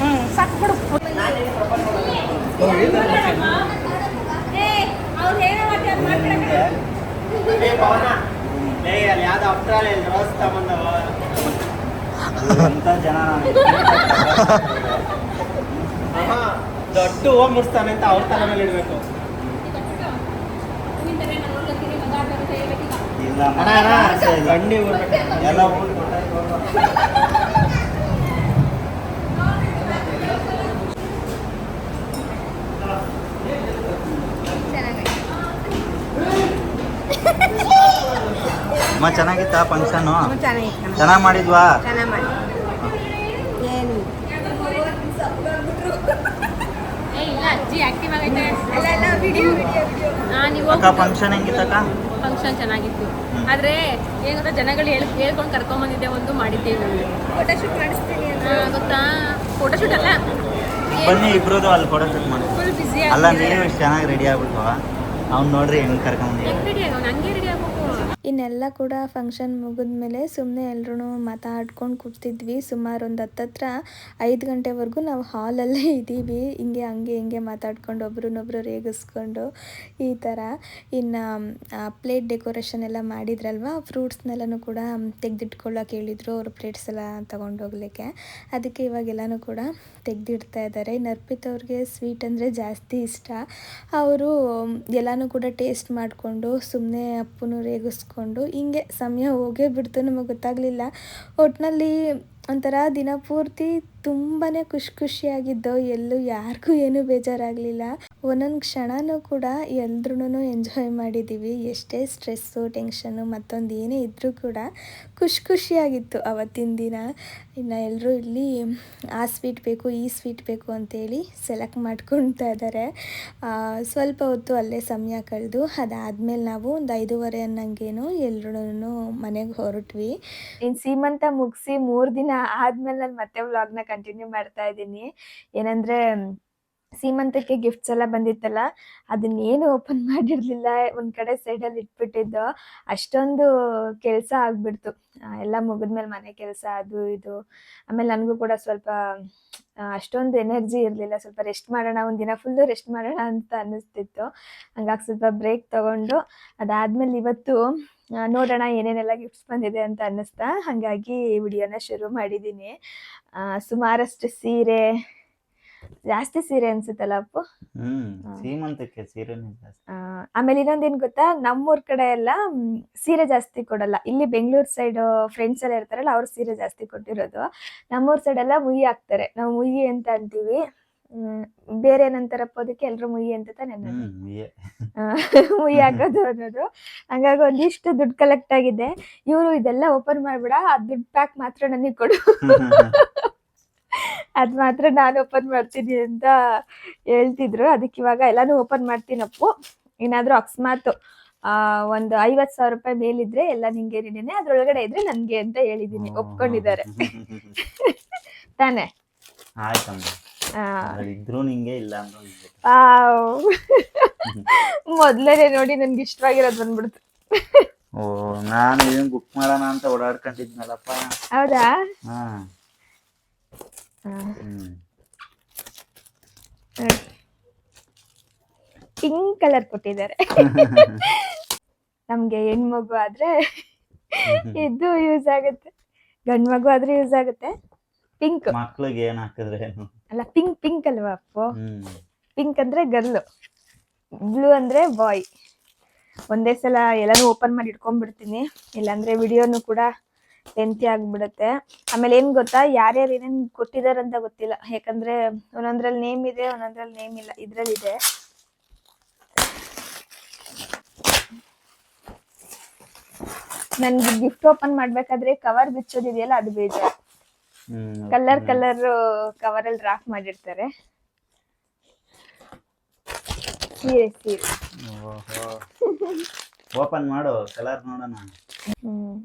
ಹ್ಮ್ ಸಾಕು ಕೊಡು. ಯಾವ್ದು ಅಪ್ರಾಲ ರೋಸ್ ತಗೊಂಡವ ಅಂತ ಜನ ದೊಡ್ಡ ಹೋಗಿ ಮುಡಿಸ್ತಾನೆ ಅಂತ ಅವ್ರ ತಲೆ ಮೇಲೆ ಇಡ್ಬೇಕು. ಇಲ್ಲ ಎಲ್ಲ ಅಮ್ಮ ಚೆನ್ನಾಗಿತ್ತಾ ಫಂಕ್ಷನು ಚೆನ್ನಾಗಿ ಮಾಡಿದ್ವಾ? ಏ ಇಲ್ಲ ಅಜ್ಜಿ ಆಕ್ಟಿವ್ ಆಗೈತೆ. ಹಾಂ ನೀವು ಅಕ್ಕ ಫಂಕ್ಷನ್ ಹೆಂಗಿತ್ತಕ್ಕ ಫಂಕ್ಷನ್ ಚೆನ್ನಾಗಿತ್ತು. ಆದ್ರೆ ಏನ್ ಗೊತ್ತಾ ಜನಗಳು ಹೇಳ್ ಹೇಳ್ಕೊಂಡು ಕರ್ಕೊಂಬಂದಿದ್ದೆ ಒಂದು ಮಾಡಿದ್ದೇವೆ ಫೋಟೋಶೂಟ್ ಮಾಡಿಸ್ತೀನಿ ಗೊತ್ತಾ? ಫೋಟೋಶೂಟ್ ಅಲ್ಲ? ಬನ್ನಿ ಇಬ್ರದ್ದು ಅಲ್ಲಿ ಫೋಟೋ ಶೂಟ್ ಮಾಡಿ ಅಲ್ಲ ನೀವು ಚೆನ್ನಾಗಿ ರೆಡಿ ಆಗ್ಬಿಟ್ಟು ಅವ್ನು ನೋಡ್ರಿ ಹೆಂಗ್ ಕರ್ಕೊಂಬಂದಿ ಇನ್ನೆಲ್ಲ ಕೂಡ ಫಂಕ್ಷನ್ ಮುಗಿದ್ಮೇಲೆ ಸುಮ್ಮನೆ ಎಲ್ಲರೂ ಮಾತಾಡ್ಕೊಂಡು ಕೂರ್ತಿದ್ವಿ ಸುಮಾರು ಒಂದು ಹತ್ತತ್ರ ಐದು ಗಂಟೆವರೆಗೂ ನಾವು ಹಾಲಲ್ಲೇ ಇದ್ದೀವಿ. ಹಿಂಗೆ, ಹಂಗೆ, ಹಿಂಗೆ ಮಾತಾಡ್ಕೊಂಡು ಒಬ್ರನ್ನೊಬ್ರು ರೇಗಿಸ್ಕೊಂಡು ಈ ಥರ. ಇನ್ನು ಪ್ಲೇಟ್ ಡೆಕೋರೇಷನ್ ಎಲ್ಲ ಮಾಡಿದ್ರಲ್ವ? ಫ್ರೂಟ್ಸ್ನೆಲ್ಲನೂ ಕೂಡ ತೆಗೆದಿಟ್ಕೊಳ್ಳೋಕೆ ಹೇಳಿದರು. ಅವರು ಪ್ಲೇಟ್ಸ್ ಎಲ್ಲ ತೊಗೊಂಡೋಗ್ಲಿಕ್ಕೆ ಅದಕ್ಕೆ ಇವಾಗೆಲ್ಲನೂ ಕೂಡ ತೆಗೆದಿಡ್ತಾ ಇದ್ದಾರೆ ನರ್ಪಿತ್ ಅವ್ರಿಗೆ ಸ್ವೀಟ್ ಅಂದರೆ ಜಾಸ್ತಿ ಇಷ್ಟ. ಅವರು ಎಲ್ಲನೂ ಕೂಡ ಟೇಸ್ಟ್ ಮಾಡಿಕೊಂಡು ಸುಮ್ಮನೆ ಅಪ್ಪನೂ ರೇಗಿಸ್ಕೊಂಡು ಹಿಂಗೆ ಸಮಯ ಹೋಗೇ ಬಿಡ್ತು. ನಮಗೆ ಗೊತ್ತಾಗಲಿಲ್ಲ. ಒಟ್ಟಿನಲ್ಲಿ ಒಂಥರ ದಿನ ಪೂರ್ತಿ ತುಂಬಾ ಖುಷಿ ಖುಷಿಯಾಗಿದ್ದೋ, ಎಲ್ಲೂ ಯಾರಿಗೂ ಏನೂ ಬೇಜಾರಾಗಲಿಲ್ಲ. ಒಂದೊಂದು ಕ್ಷಣನೂ ಕೂಡ ಎಲ್ರೂ ಎಂಜಾಯ್ ಮಾಡಿದ್ದೀವಿ ಎಷ್ಟೇ ಸ್ಟ್ರೆಸ್ಸು ಟೆನ್ಷನ್ನು ಮತ್ತೊಂದು ಏನೇ ಇದ್ದರೂ ಕೂಡ ಖುಷಿ ಖುಷಿಯಾಗಿತ್ತು ಅವತ್ತಿನ ದಿನ. ಇನ್ನು ಎಲ್ಲರೂ ಇಲ್ಲಿ ಆ ಸ್ವೀಟ್ ಬೇಕು, ಈ ಸ್ವೀಟ್ ಬೇಕು ಅಂತೇಳಿ ಸೆಲೆಕ್ಟ್ ಮಾಡ್ಕೊಳ್ತಾ ಇದ್ದಾರೆ ಸ್ವಲ್ಪ ಹೊತ್ತು ಅಲ್ಲೇ ಸಮಯ ಕಳೆದು ಅದಾದಮೇಲೆ ನಾವು ಒಂದು ಐದೂವರೆ ಅನ್ನಂಗೇನು ಎಲ್ರೂ ಮನೆಗೆ ಹೊರಟ್ವಿ. ಇನ್ನು ಸೀಮಂತ ಮುಗಿಸಿ ಮೂರು ದಿನ ಆದಮೇಲೆ ನಾನು ಮತ್ತೆ ವ್ಲಾಗ್ನ ಕಂಟಿನ್ಯೂ ಮಾಡ್ತಾ ಇದ್ದೀನಿ. ಏನಂದರೆ ಸೀಮಂತಕ್ಕೆ ಗಿಫ್ಟ್ಸ್ ಎಲ್ಲ ಬಂದಿತ್ತಲ್ಲ ಅದನ್ನೇನು ಓಪನ್ ಮಾಡಿರಲಿಲ್ಲ, ಒಂದು ಕಡೆ ಸೈಡಲ್ಲಿ ಇಟ್ಬಿಟ್ಟಿದ್ದು. ಅಷ್ಟೊಂದು ಕೆಲಸ ಆಗಿಬಿಡ್ತು. ಎಲ್ಲ ಮುಗಿದ್ಮೇಲೆ ಮನೆ ಕೆಲಸ, ಅದು ಇದು. ಆಮೇಲೆ ನನಗೂ ಕೂಡ ಸ್ವಲ್ಪ ಅಷ್ಟೊಂದು ಎನರ್ಜಿ ಇರಲಿಲ್ಲ. ಸ್ವಲ್ಪ ರೆಸ್ಟ್ ಮಾಡೋಣ, ಒಂದು ದಿನ ಫುಲ್ಲು ರೆಸ್ಟ್ ಮಾಡೋಣ ಅಂತ ಅನ್ನಿಸ್ತಿತ್ತು. ಹಂಗಾಗಿ ಸ್ವಲ್ಪ ಬ್ರೇಕ್ ತಗೊಂಡು, ಅದಾದಮೇಲೆ ಇವತ್ತು ನೋಡೋಣ ಏನೇನೆಲ್ಲ ಗಿಫ್ಟ್ಸ್ ಬಂದಿದೆ ಅಂತ ಅನ್ನಿಸ್ತಾ, ಹಾಗಾಗಿ ವಿಡಿಯೋನ ಶುರು ಮಾಡಿದ್ದೀನಿ. ಸುಮಾರಷ್ಟು ಸೀರೆ ಜಾಸ್ತಿ ಸೀರೆ ಅನ್ಸುತ್ತಲ್ಲ ಅಪ್ಪು? ಹ್ಮ್ ಸೀಮಂತಕ್ಕೆ ಸೀರೆನೇ ಜಾಸ್ತಿ. ಆ, ಆಮೇಲೆ ಇನ್ನೊಂದೇನ್ ಗೊತ್ತಾ? ನಮ್ಮೂರ್ ಕಡೆ ಎಲ್ಲ ಮ್, ಸೀರೆ ಜಾಸ್ತಿ ಕೊಡಲ್ಲ. ಇಲ್ಲಿ ಬೆಂಗಳೂರು ಸೈಡ್ ಫ್ರೆಂಡ್ಸ್ ಎಲ್ಲ ಇರ್ತಾರಲ್ಲ ಅವ್ರು ಸೀರೆ ಜಾಸ್ತಿ ಕೊಟ್ಟಿರೋದು. ನಮ್ಮೂರ್ ಸೈಡ್ ಎಲ್ಲ ಮುಯಿ ಹಾಕ್ತಾರೆ. ನಾವು ಮುಯಿ ಅಂತ ಅಂತೀವಿ. ಬೇರೆ ಏನಂತಾರಪ್ಪ ಅದಕ್ಕೆ? ಎಲ್ರು ಮುಯಿ ಅಂತ ತಾನೆ ಅನ್ನೋದು. ಹ್ಮ್ ಏ. ಆ, ಮುಯ್ಯಿ ಹಾಕೋದು ಅನ್ನೋದು. ಹಂಗಾಗಿ ಒಂದಿಷ್ಟು ದುಡ್ಡು ಕಲೆಕ್ಟ್ ಆಗಿದೆ. ಇವರು ಇದೆಲ್ಲ ಓಪನ್ ಮಾಡ್ಬಿಡ ಆ ದುಡ್ಡು ಪ್ಯಾಕ್ ಮಾತ್ರ ನನಗೆ ಕೊಡು. ಅದ್ ಮಾತ್ರ ನಾನು ಓಪನ್ ಮಾಡ್ತೀನಿ ಅಂತ ಹೇಳ್ತಿದ್ರು. ಅದಕ್ಕೆ ಇವಾಗ ಎಲ್ಲಾನು ಓಪನ್ ಮಾಡ್ತೀನಪ್ಪು ಏನಾದ್ರೂ ಅಕಸ್ಮಾತ್ ಆ ಒಂದು ಐವತ್ ಸಾವಿರ ರೂಪಾಯಿ ಮೇಲಿದ್ರೆ ಎಲ್ಲ ನಿಂಗೆ ನೀನೇನೆ ಅದ್ರೊಳಗಡೆ ಇದ್ರೆ ನನ್ಗೆ ಅಂತ ಹೇಳಿದೀನಿ. ಒಪ್ಕೊಂಡಿದ್ದಾರೆ. ತಾನೆ. ಮೊದ್ಲೇನೆ ನೋಡಿ ನನ್ಗೆ ಇಷ್ಟವಾಗಿರೋದು ಬಂದ್ಬಿಡ್ತು. ಓ ನಾನು ಏನ್ ಬುಕ್ ಮಾಡೋಣ ಅಂತ ಓಡಾಡ್ಕೊಂಡಿದ್ನಲ್ಲಪ್ಪ. ಹೌದಾ? ಹಾ. ಪಿಂಕ್ ಕಲರ್ ಕೊಟ್ಟಿದ್ದಾರೆ. ನಮ್ಗೆ ಹೆಣ್ಮಗು ಆದ್ರೆ ಇದು ಯೂಸ್ ಆಗುತ್ತೆ. ಗಂಡ್ ಮಗು ಆದ್ರೆ ಯೂಸ್ ಆಗುತ್ತೆ. ಪಿಂಕ್ ಮಕ್ಳಿಗೆ ಏನ್ ಹಾಕಿದ್ರೆ ಅಲ್ಲ ಪಿಂಕ್ ಪಿಂಕ್ ಅಲ್ವಾ ಅಪ್ಪು? ಪಿಂಕ್ ಅಂದ್ರೆ ಗರ್ಲ್ ಬ್ಲೂ ಅಂದ್ರೆ ಬಾಯ್ ಒಂದೇ ಸಲ ಎಲ್ಲಾನು ಓಪನ್ ಮಾಡಿ ಇಟ್ಕೊಂಡ್ಬಿಡ್ತೀನಿ. ಇಲ್ಲಾಂದ್ರೆ ವಿಡಿಯೋನು ಕೂಡ ಲೆಂತಿ ಆಗ್ಬಿಡುತ್ತೆ. ಆಮೇಲೆ ಏನ್ ಗೊತ್ತಾ? ಯಾರ್ಯಾರು ಏನೇನ್ ಕೊಟ್ಟಿದಾರಂತ ಗೊತ್ತಿಲ್ಲ. ಯಾಕಂದ್ರೆ ಒಂದೊಂದ್ರಲ್ಲಿ ನೇಮ್ ಇದೆ ಒಂದೊಂದ್ರಲ್ಲಿ ನೇಮ್ ಇಲ್ಲ. ಇದ್ರಲ್ಲಿ ಇದೆ ನನ್ಗೆ ಗಿಫ್ಟ್ ಓಪನ್ ಮಾಡ್ಬೇಕಾದ್ರೆ ಕವರ್ ಬಿಚ್ಚೋದಿದೆಯಲ್ಲ ಅದು ಬೇಜಾರು. ಹ್ಮ್ ಕಲರ್ ಕಲರ್ ಕವರ್ ಅಲ್ಲಿ ರಾಕ್ ಮಾಡಿರ್ತಾರೆ. ಸೀರೆ ಸೀರೆ. ಓಪನ್ ಮಾಡು ಕಲರ್ ನೋಡೋಣ ಹ್ಮ್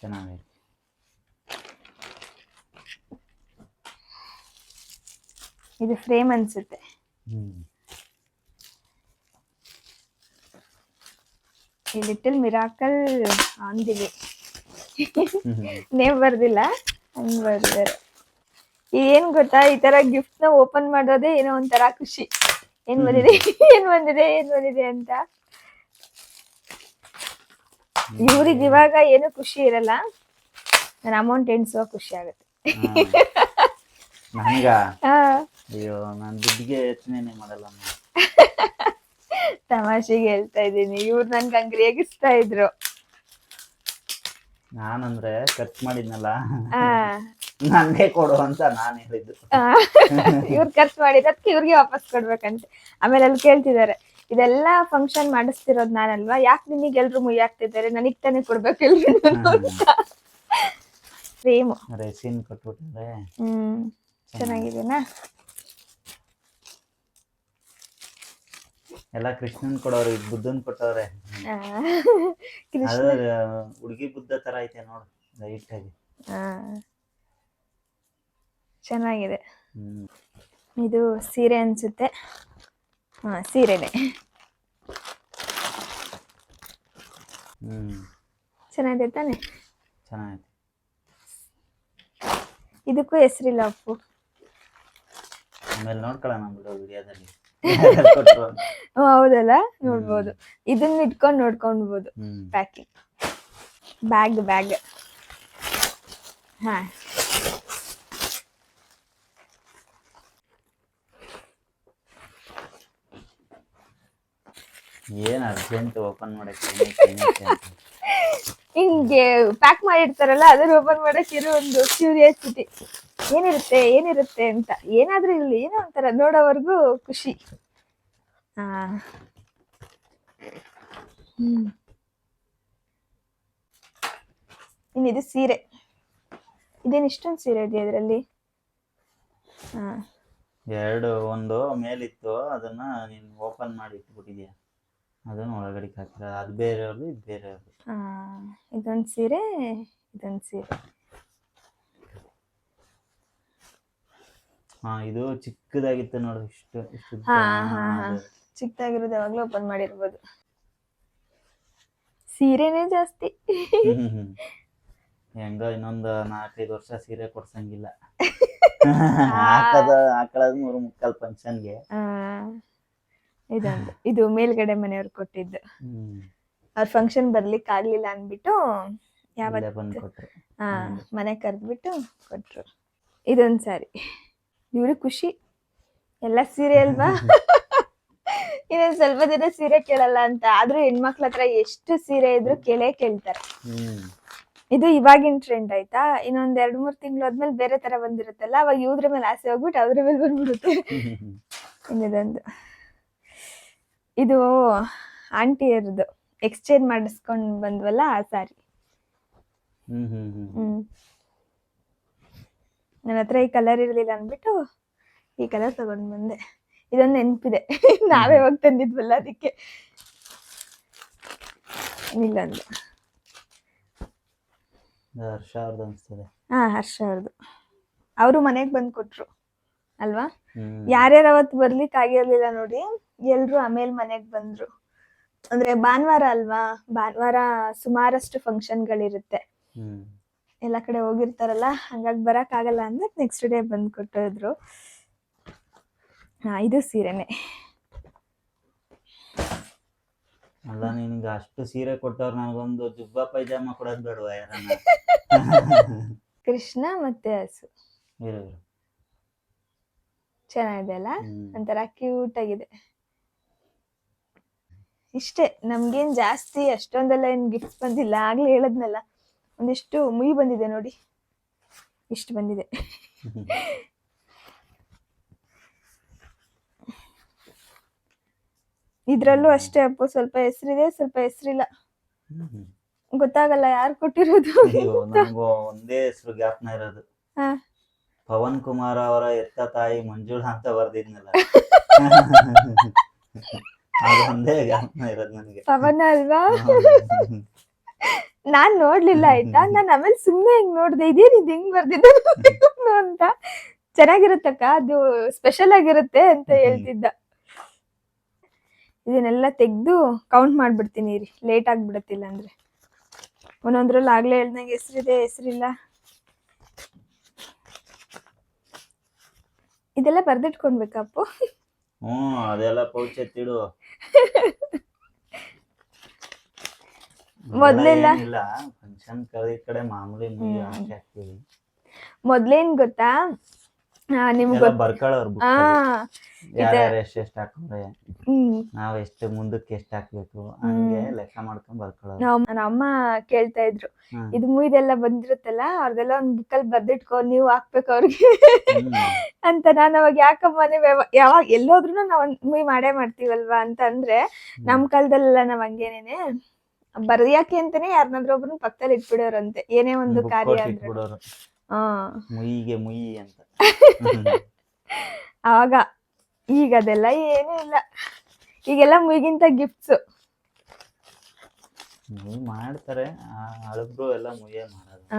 ಚೆನ್ನಾಗೈತೆ. ಇದು ಫ್ರೇಮ್ ಅನ್ಸುತ್ತೆ. ಈ ಲಿಟಲ್ ಮಿರಾಕಲ್ ಅಂದಿವೆ. ನೇಮ್ ಬರ್ದಿಲ್ಲ ಹಂಗ್ ಬರ್ದಿದ್ದಾರೆ. ಏನ್ ಗೊತ್ತಾ ಈ ತರ ಗಿಫ್ಟ್ನ ಓಪನ್ ಮಾಡೋದೇ ಏನೋ ಒಂಥರ ಖುಷಿ. ಏನ್ ಬಂದಿದೆ ಏನ್ ಬಂದಿದೆ ಏನ್ ಬಂದಿದೆ ಅಂತ. ಇವ್ರಿಗೆ ಇವಾಗ ಏನು ಖುಷಿ ಇರಲ್ಲ. ನನ್ನ ಅಮೌಂಟ್ ಎಣಿಸುವ ಖುಷಿ ಆಗುತ್ತೆ. ನನ್ಗ? ಅಯ್ಯೋ ನಾನ್ ದುಡ್ಡಿಗೆ ಯೋಚನೆ ಮಾಡಲ್ಲ ನಾನು. ತಮಾಷೆಗೆ ಹೇಳ್ತಾ ಇದ್ದೀನಿ. ಇವ್ರು ನನ್ಗೆ ಹಂಗ್ ರೇಗಿಸ್ತಾ ಇದ್ರು? ನಾನಂದ್ರೆ ಖರ್ಚು ಮಾಡಿದ್ನಲ್ಲ. ನನ್ಗೆ ಕೊಡು ಅಂತ ನಾನ್ ಹೇಳಿದ್ದು. ಇವ್ರು ಖರ್ಚು ಮಾಡಿರೋದಕ್ಕೆ ಇವ್ರಿಗೆ ವಾಪಸ್ ಕೊಡ್ಬೇಕಂತೆ. ಆಮೇಲೆ ಅಲ್ಲಿ ಕೇಳ್ತಿದ್ದಾರೆ ಇದೆಲ್ಲ ಫಂಕ್ಷನ್ ಮಾಡಿಸ್ತಿರೋದ್ ನಾನಲ್ವಾ? ಯಾಕೆ ನಿಮಗೆ ಎಲ್ರು ಮುಯ್ಯ ಆಗ್ತಿದ್ದಾರೆ? ನನಗ್ ತಾನೇ ಕೊಡ್ಬೇಕು ಎಲ್ರು ಸೇಮು ರೆಸಿನ್ ಕೊಟ್ಬಿಟ್ರೆ. ಹ್ಮ್. ಚೆನ್ನಾಗಿದೆನಾ ಎಲ್ಲ ಕೃಷ್ಣನ್ ಕೊಡೋರು ಬುದ್ಧನ್ ಕೊಟ್ಟವ್ರೆ. ಹುಡುಗಿ ಬುದ್ಧ ತರ ಐತೆ ನೋಡು ಲೈಟ್ ಆಗಿ ಚೆನ್ನಾಗಿದೆ. ಇದು ಸೀರೆ ಅನ್ಸುತ್ತೆ. ಹಾ ಸೀರೆನೆ. ಹ್ಮ್. ಚೆನ್ನಾಗಿದೆ ತಾನೆ? ಚೆನ್ನಾಗಿದೆ ಇದಕ್ಕೂ ಹೆಸರಿಲ್ಲ ಅಪ್ಪು ಆಮೇಲೆ ನೋಡ್ಕೊಳ್ಳೋಣ ಬಿಡು ವಿಡಿಯೋದಲ್ಲಿ. ಹ್ಮ್, ಹೌದಲ್ಲ? ನೋಡ್ಬೋದು. ಇದನ್ನ ಇಟ್ಕೊಂಡು ನೋಡ್ಕೊಂಡ್ಬೋದು. ಹ್ಮ್. ಪ್ಯಾಕಿಂಗ್. Bag bag. ಹಾ. ಏನ್ ಅರ್ಜೆಂಟ್ ಓಪನ್ ಮಾಡಕ್ಕೆ. ಹಿಂಗೆ ಪ್ಯಾಕ್ ಮಾಡಿರ್ತಾರಲ್ಲ ಅದನ್ನ ಓಪನ್ ಮಾಡಕ್ ಇರೋ ಒಂದು ಕ್ಯೂರಿಯಾಸಿಟಿ ಏನಿರುತ್ತೆ ಏನಿರುತ್ತೆ ಅಂತ. ಏನಾದ್ರೂ ಇಲ್ಲಿ ಏನೋ ಒಂಥರ ನೋಡೋವರೆಗೂ ಖುಷಿ. ಹಾ ಹ್ಮ್. ಇನ್ನಿದು ಸೀರೆ. ಇದೇನು ಇಷ್ಟೊಂದು ಸೀರೆ ಇದೆಯಾ ಇದರಲ್ಲಿ? ಹಾ ಎರಡು ಒಂದು ಮೇಲಿತ್ತು ಅದನ್ನ ನೀನು ಓಪನ್ ಮಾಡಿ ಇಟ್ಬಿಟ್ಟಿದ್ಯಾ? ಅದನ್ನ ಒಳಗಡೆ ಹಾಕಿರ ಅದು ಬೇರೆಯವ್ರದ್ದು ಇದು ಬೇರೆಯವ್ರದ್ದು. ಇದೊಂದ್ ಸೀರೆ ಇದೊಂದು ಸೀರೆ. ಹಾ ಇದು ಚಿಕ್ಕದಾಗಿತ್ತು ನೋಡ್ರಿ ಇಷ್ಟು ಇಷ್ಟು ಹಾ ಹಾ ಹಾ. ಅದು. ಚಿಕ್ಕದಾಗಿರೋದು ಯಾವಾಗ್ಲೂ ಓಪನ್ ಮಾಡಿರ್ಬೋದು. ಸೀರೆನೇ ಜಾಸ್ತಿ. ಹೆಂಗ ಇನ್ನೊಂದು ನಾಲ್ಕೈದು ವರ್ಷ ಸೀರೆ ಕೊಡ್ಸಂಗಿಲ್ಲ. ಹಾಕದ ಹಾಕೊಳ್ಳೋದು ಮೂರು ಮುಕ್ಕಾಲ್ ಫಂಕ್ಷನ್ಗೆ ಇದೊಂದು ಇದು ಮೇಲ್ಗಡೆ ಮನೆಯವ್ರು ಕೊಟ್ಟಿದ್ದು. ಅವ್ರ ಫಂಕ್ಷನ್ ಬರ್ಲಿಕ್ಕೆ ಆಗ್ಲಿಲ್ಲ ಅನ್ಬಿಟ್ಟು ಯಾವತ್ತು ಹಾ ಮನೆ ಕರೆದ್ಬಿಟ್ಟು ಕೊಟ್ರು. ಇದೊಂದ್ ಸಾರಿ. ಇವರು ಖುಷಿ. ಎಲ್ಲ ಸೀರೆ ಅಲ್ವಾ? ಇನ್ನೊಂದ್ ಸ್ವಲ್ಪ ದಿನ ಸೀರೆ ಕೇಳಲ್ಲ ಅಂತ. ಆದ್ರೂ ಹೆಣ್ಮಕ್ಳ ಹತ್ರ ಎಷ್ಟು ಸೀರೆ ಇದ್ರು ಕೇಳೇ ಕೇಳ್ತಾರೆ. ಇದು ಇವಾಗಿನ ಟ್ರೆಂಡ್ ಆಯ್ತಾ? ಇನ್ನೊಂದ್ ಎರಡ್ ಮೂರ್ ತಿಂಗಳು ಆದ್ಮೇಲೆ ಬೇರೆ ತರ ಬಂದಿರುತ್ತಲ್ಲ? ಅವಾಗ ಇವ್ರ ಮೇಲೆ ಆಸೆ ಹೋಗ್ಬಿಟ್ಟು ಅದ್ರ ಮೇಲೆ ಬಂದ್ಬಿಡುತ್ತೆ. ಇನ್ನಿದೊಂದು. ಇದು ಆಂಟಿಯರ್ದು ಎಕ್ಸ್ಚೇಂಜ್ ಮಾಡಿಸ್ಕೊಂಡು ಬಂದ್ವಲ್ಲ ಆ ಸಾರಿ ಹ್ಮ್ ನನ್ನ ಹತ್ರ ಈ ಕಲರ್ ಇರಲಿಲ್ಲ ಅಂದ್ಬಿಟ್ಟು ಈ ಕಲರ್ ತಗೊಂಡ್ ಬಂದೆ. ಇದೊಂದು ನೆನಪಿದೆ. ನಾವೇ ಹೋಗಿ ತಂದಿದ್ವಲ್ಲ ಅದಕ್ಕೆ. ಇಲ್ಲೊಂದು ಇದು ಹರ್ಷ ಅವ್ರದ್ದು ಅನ್ಸ್ತದೆ. ಹಾ ಹರ್ಷ ಅವ್ರದ್ದು ಅವರು ಮನೆಗೆ ಬಂದು ಕೊಟ್ರು ಅಲ್ವಾ? ಯಾರ್ಯಾರ ಅವತ್ತು ಬರ್ಲಿಕ್ಕೆ ಆಗಿರ್ಲಿಲ್ಲ ನೋಡಿ ಎಲ್ರು ಆಮೇಲೆ ಮನೆಗ್ ಬಂದ್ರು. ಅಂದ್ರೆ ಭಾನುವಾರ ಅಲ್ವಾ? ಭಾನುವಾರ ಸುಮಾರಷ್ಟು ಫಂಕ್ಷನ್ ಗಳಿರುತ್ತೆ ಎಲ್ಲ ಕಡೆ ಹೋಗಿರ್ತಾರಲ್ಲ ಹಂಗಾಗಿ ಬರಕ್ ಆಗಲ್ಲ ಅಂದ್ರೆ ನೆಕ್ಸ್ಟ್ ಡೇ ಬಂದ್ ಕೊಟ್ಟಿದ್ರು. ಹಾ ಇದು ಸೀರೆನೆ. ಅಲ್ಲ ನಿನಗೆ ಅಷ್ಟು ಸೀರೆ ಕೊಟ್ಟವ್ರು ನನಗೊಂದು ಜುಬ್ಬ ಪೈಜಾಮ ಕೊಡೋದು ಬೇಡವಾ ಕೃಷ್ಣ ಮತ್ತೆ ಹಸು. ಚೆನ್ನಾಗಿದೆ ಅಲ್ಲ? ಒಂಥರ ಕ್ಯೂಟ್ ಆಗಿದೆ. ಇಷ್ಟೇ ನಮ್ಗೇನ್ ಜಾಸ್ತಿ ಅಷ್ಟೊಂದೆಲ್ಲ ಏನ್ ಗಿಫ್ಟ್ ಬಂದಿಲ್ಲ ಆಗ್ಲೇ ಹೇಳದ್ನಲ್ಲ ಒಂದಿಷ್ಟು ಮುಯಿ ಬಂದಿದೆ ನೋಡಿ. ಇಷ್ಟು ಬಂದಿದೆ. ಇದ್ರಲ್ಲೂ ಅಷ್ಟೇ ಅಪ್ಪು ಸ್ವಲ್ಪ ಹೆಸರಿದೆ ಸ್ವಲ್ಪ ಹೆಸರಿಲ್ಲ. ಗೊತ್ತಾಗಲ್ಲ ಯಾರು ಕೊಟ್ಟಿರೋದು. ಒಂದೇ ಹೆಸರು ಜ್ಞಾಪನ ಇರೋದು. ಹಾ. ಪವನ್ ಕುಮಾರ್ ಅವರ ಎತ್ತ ತಾಯಿ ಮಂಜುಳಾ ಅಂತ ಬರ್ದಿದ್ನಲ್ಲ. ಅದು ಒಂದೇ ಜ್ಞಾಪನ ಇರೋದು ನನಗೆ. ಪವನ ಅಲ್ವಾ? ನಾನ್ ನೋಡ್ಲಿಲ್ಲ ಆಯ್ತಾ? ನಾನ್ ಆಮೇಲೆ ಸುಮ್ನೆ ಹಿಂಗ್ ನೋಡ್ದೆ ಇದೇನ್ ಇದು ಹಿಂಗ್ ಬರ್ದಿದ್ದೆ ಅಂತ. ಚೆನ್ನಾಗಿರುತ್ತಕ್ಕ ಅದು ಸ್ಪೆಷಲ್ ಆಗಿರುತ್ತೆ ಅಂತ ಹೇಳ್ತಿದ್ದ. ಇದನ್ನೆಲ್ಲ ತೆಗ್ದು ಕೌಂಟ್ ಮಾಡ್ಬಿಡ್ತೀನಿ ರೀ ಲೇಟ್ ಆಗ್ಬಿಡತ್ತಿಲ್ಲ ಅಂದ್ರೆ. ಒಂದೊಂದ್ರಲ್ಲಿ ಆಗ್ಲೇ ಹೇಳ್ದಂಗೆ ಹೆಸರಿದೆ ಹೆಸರಿಲ್ಲ. ಇದೆಲ್ಲ ಬರ್ದಿಟ್ಕೊಂಡ್ಬೇಕಪ್ಪು ಹ್ಮ್ ಅದೆಲ್ಲ ಪೌಚ್ ಎತ್ತಿಡು ಮೊದ್ಲೆಲ್ಲ- ಇಲ್ಲ ಫಂಕ್ಷನ್ ಕಡೆ ಕಡೆ ಮಾಮೂಲಿ ಮುಗಿ ಅಷ್ಟೇ ಹಾಕ್ತೀವಿ. ಮೊದ್ಲೇನ್ ಗೊತ್ತಾ? ನಿಮ್ಗೆ ಬರ್ಕೊಳ್ಳೋರು ಯಾರ್ಯಾರು ಎಷ್ಟೆಷ್ಟು ಹಾಕೊಂಡ್ರೆ ಹ್ಮ್. ನಾವ್ ಎಷ್ಟು ಮುಂದಕ್ಕೆ ಎಷ್ಟು ಹಾಕ್ಬೇಕು ಹಂಗೆ ಲೆಕ್ಕ ಮಾಡ್ಕೊಂಡ್ ಬರ್ಕೊಳ್ಳೋದು. ನಮ್ಮ ಅಮ್ಮ ಕೇಳ್ತಾ ಇದ್ರು ಇದ್ ಮುಯ್ದೆಲ್ಲ ಬಂದಿರುತ್ತಲ್ಲ ಅವ್ರದೆಲ್ಲ ಒಂದ್ ಬುಕ್ ಅಲ್ಲಿ ಬರ್ದಿಟ್ಕೊ ನೀವು ಹಾಕ್ಬೇಕು ಅವ್ರಿಗೆ. ಅಂತ ನಾನು ಅವಾಗ ಯಾಕಮ್ಮ ನೀವು ಯಾವಾಗ- ಎಲ್ಲೋದ್ರು ನಾವ್ ಒಂದ್ ಮುಯ್ ಮಾಡೇ ಮಾಡ್ತೀವಲ್ವಾ ಅಂತ ಅಂದ್ರೆ ನಮ್ ಕಾಲದಲ್ಲೆಲ್ಲ ನಾವ್ ಹಂಗೇನೇನೆ ಬರ್ಯಾಕೆ ಅಂತಾನೆ ಯಾರನ್ನಾದ್ರೂ ಒಬ್ರು ಪಕ್ಕದಲ್ಲಿ ಇಟ್ಬಿಡೋರಂತೆ ಏನೇ ಒಂದು ಕಾರ್ಯ ಅಂದ್ರೆ. ಮುಯಿಗೆ ಮುಯಿ ಅಂತ. ಆವಾಗ ಈಗ ಅದೆಲ್ಲ ಏನೂ ಇಲ್ಲ. ಈಗೆಲ್ಲ ಮುಗಿಂತ ಗಿಫ್ಟ್ಸ್ ಮಾಡ್ತಾರೆ. ಆ ಹಳಬ್ರು ಎಲ್ಲ ಮುಯ್ಯೇ ಮಾಡೋದು. ಆ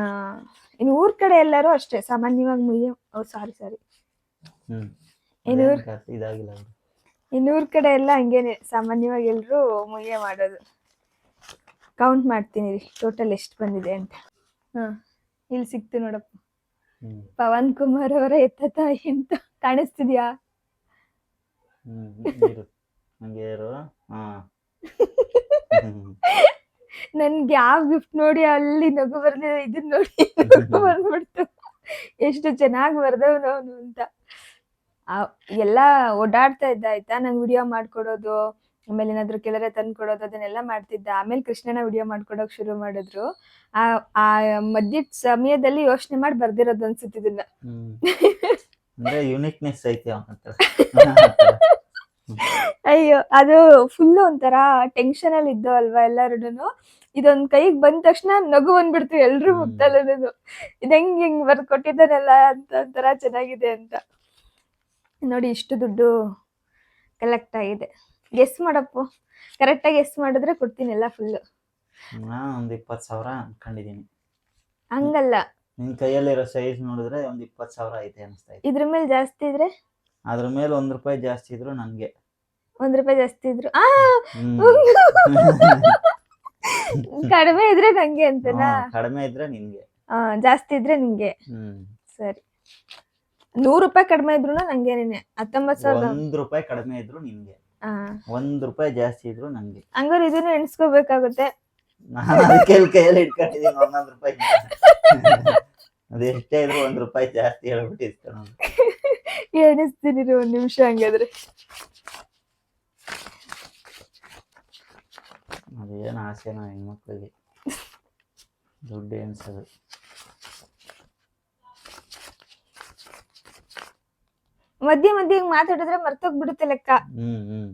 ಇನ್ನು ಊರ್ ಕಡೆ ಎಲ್ಲರೂ ಅಷ್ಟೇ ಸಾಮಾನ್ಯವಾಗಿ ಮುಯ್ಯ ಸಾರಿ ಸಾರಿ ಹ್ಮ್. ಇನ್ನು ಊರ್ ಇದಾಗಿಲ್ಲ ಇನ್ನೂರ್ ಕಡೆ ಎಲ್ಲ ಹಂಗೇನೆ ಸಾಮಾನ್ಯವಾಗಿ ಎಲ್ಲರೂ ಮುಯ್ಯ ಮಾಡೋದು. ಕೌಂಟ್ ಮಾಡ್ತೀನಿ ರೀ ಟೋಟಲ್ ಎಷ್ಟು ಬಂದಿದೆ ಅಂತ. ಹಾ ಇಲ್ಲಿ ಸಿಕ್ತು ನೋಡಪ್ಪ. ಪವನ್ ಕುಮಾರ್ ಅವರ ಎತ್ತ ತಾಯಿ ಅಂತ ಕಾಣಿಸ್ತಿದ್ಯಾ? ಹ್ಮ್ ಇರು. ಹಂಗೆ ಇರು. ಹಾ. ಹ್ಮ್. ನನ್ಗೆ ಯಾವ ಗಿಫ್ಟ್ ನೋಡಿ ಅಲ್ಲಿ ನಗು ಬರ್ಲಿಲ್ಲ ಇದನ್ನ ನೋಡಿ ನಗು ಬಂದ್ಬಿಡ್ತು ಎಷ್ಟು ಚೆನ್ನಾಗಿ ಬರ್ದವನು ಅವನು ಅಂತ. ಎಲ್ಲ ಓಡಾಡ್ತಾ ಇದ್ದ ಆಯ್ತಾ? ನಂಗೆ ವಿಡಿಯೋ ಮಾಡ್ಕೊಡೋದು ಆಮೇಲೆ ಏನಾದ್ರು ಕೆಳರೆ ತಂದು ಕೊಡೋದು ಅದನ್ನೆಲ್ಲ ಮಾಡ್ತಿದ್ದ. ಆಮೇಲೆ ಕೃಷ್ಣನ ವಿಡಿಯೋ ಮಾಡ್ಕೊಡೋಕ್ ಶುರು ಮಾಡಿದ್ರು. ಆ ಆ ಮಧ್ಯದ ಸಮಯದಲ್ಲಿ ಯೋಚನೆ ಮಾಡಿ ಬರ್ದಿರೋದು ಅನ್ಸುತ್ತೆ ಇದನ್ನ. ಅಂದ್ರೆ ಯುನಿಕ್ನೆಸ್ ಐತೆ ಅವನತ್ರ ಅಯ್ಯೋ ಅದು ಫುಲ್ ಒಂಥರ ಟೆನ್ಷನ್ ಅಲ್ಲಿ ಇದ್ದೋ ಅಲ್ವಾ ಎಲ್ಲಾರುನು? ಇದೊಂದ್ ಕೈಗ್ ಬಂದ ತಕ್ಷಣ ನಗು ಬಂದ್ಬಿಡ್ತು ಎಲ್ರು. ಮುಗ್ದಲ್ಲೂ ಇದ್ ಹೆಂಗ್ ಹಿಂಗ್ ಬರ್ದ್ ಕೊಟ್ಟಿದ್ದಾನಲ್ಲ ಅಂತ ಒಂಥರ ಚೆನ್ನಾಗಿದೆ ಅಂತ. ನೋಡಿ ಇಷ್ಟು ದುಡ್ಡು ಕಲೆಕ್ಟ್ ಆಗಿದೆ. ಮಾಡಪ್ಪ. ಮಾಡಪ್ಪು ಕರೆಕ್ಟಾಗಿ ಎಸ್ ಮಾಡಿದ್ರೆ ಕೊಡ್ತೀನಿ ಎಲ್ಲ ಫುಲ್ ಒಂದ್ ಇಪ್ಪತ್ ಸಾವಿರ ಅನ್ಕೊಂಡಿದೀನಿ. ಹಂಗಲ್ಲ. ನಿನ್ ಕೈಯಲ್ಲಿರೋ ಸೈಜ್ ನೋಡಿದ್ರೆ ಒಂದ್ ಇಪ್ಪತ್ ಸಾವಿರ ಐತೆ ಅನಿಸ್ತಾ ಇದೆ. ಇದ್ರ ಮೇಲೆ ಜಾಸ್ತಿ ಇದ್ರೆ? ಅದ್ರ ಮೇಲೆ ಒಂದ್ ರೂಪಾಯಿ ಜಾಸ್ತಿ ಇದ್ರು ನನ್ಗೆ ಒಂದ್ ರೂಪಾಯಿ ಜಾಸ್ತಿ ಇದ್ರು. ಆ! ಹ್ಮ್. ಕಡಿಮೆ ಇದ್ರೆ ನಂಗೆ ಅಂತನಾ? ಹ್ಮ್, ಕಡಿಮೆ ಇದ್ರೆ ನಿನ್ಗೆ. ಆ, ಜಾಸ್ತಿ ಇದ್ರೆ ನಿಂಗೆ. ಹ್ಮ್. ಸರಿ. ನೂರು ರೂಪಾಯಿ ಕಡಿಮೆ ಇದ್ರು ನಂಗೇನೇನೆ ಹತ್ತೊಂಬತ್ ಸಾವಿರದ ಒಂದ್ ರೂಪಾಯಿ ಕಡಿಮೆ ಇದ್ರು ನಿಂಗೆ ಆ, ಒಂದ್ ರೂಪಾಯಿ ಜಾಸ್ತಿ ಇದ್ರು ನಂಗೆ. ಹಂಗಾರೆ ಇದನ್ನ ಎಣಿಸ್ಕೋಬೇಕಾಗುತ್ತೆ. ನಾನು ಅದಕ್ಕೆ ಕೈಯಲ್ಲಿ ಇಟ್ಕೊಂಡಿದ್ದೀನಿ ಒಂದೊಂದ್ ರೂಪಾಯಿ ಅದ್ ಎಷ್ಟೇ ಇದ್ರು ಒಂದ್ ರೂಪಾಯಿ ಜಾಸ್ತಿ ಹೇಳ್ಬಿಟ್ಟಿತ್ತು ಇಸ್ಕೊಂಡು ಎಣಿಸ್ತೀನಿ ರೀ ಒಂದ್ ನಿಮಿಷ ಹಂಗಾದ್ರೆ. ಅದೇನ್ ಆಸೆನೋ ಹೆಣ್ಮಕ್ಳಿಗೆ. ದುಡ್ಡು ಎನ್ಸೋದು ಮಧ್ಯೆ ಮಧ್ಯೆ ಹಿಂಗ್ ಮಾತಾಡಿದ್ರೆ ಮರ್ತೋಗ್ಬಿಡುತ್ತೆ ಲೆಕ್ಕ. ಹ್ಮ್ ಹ್ಮ್.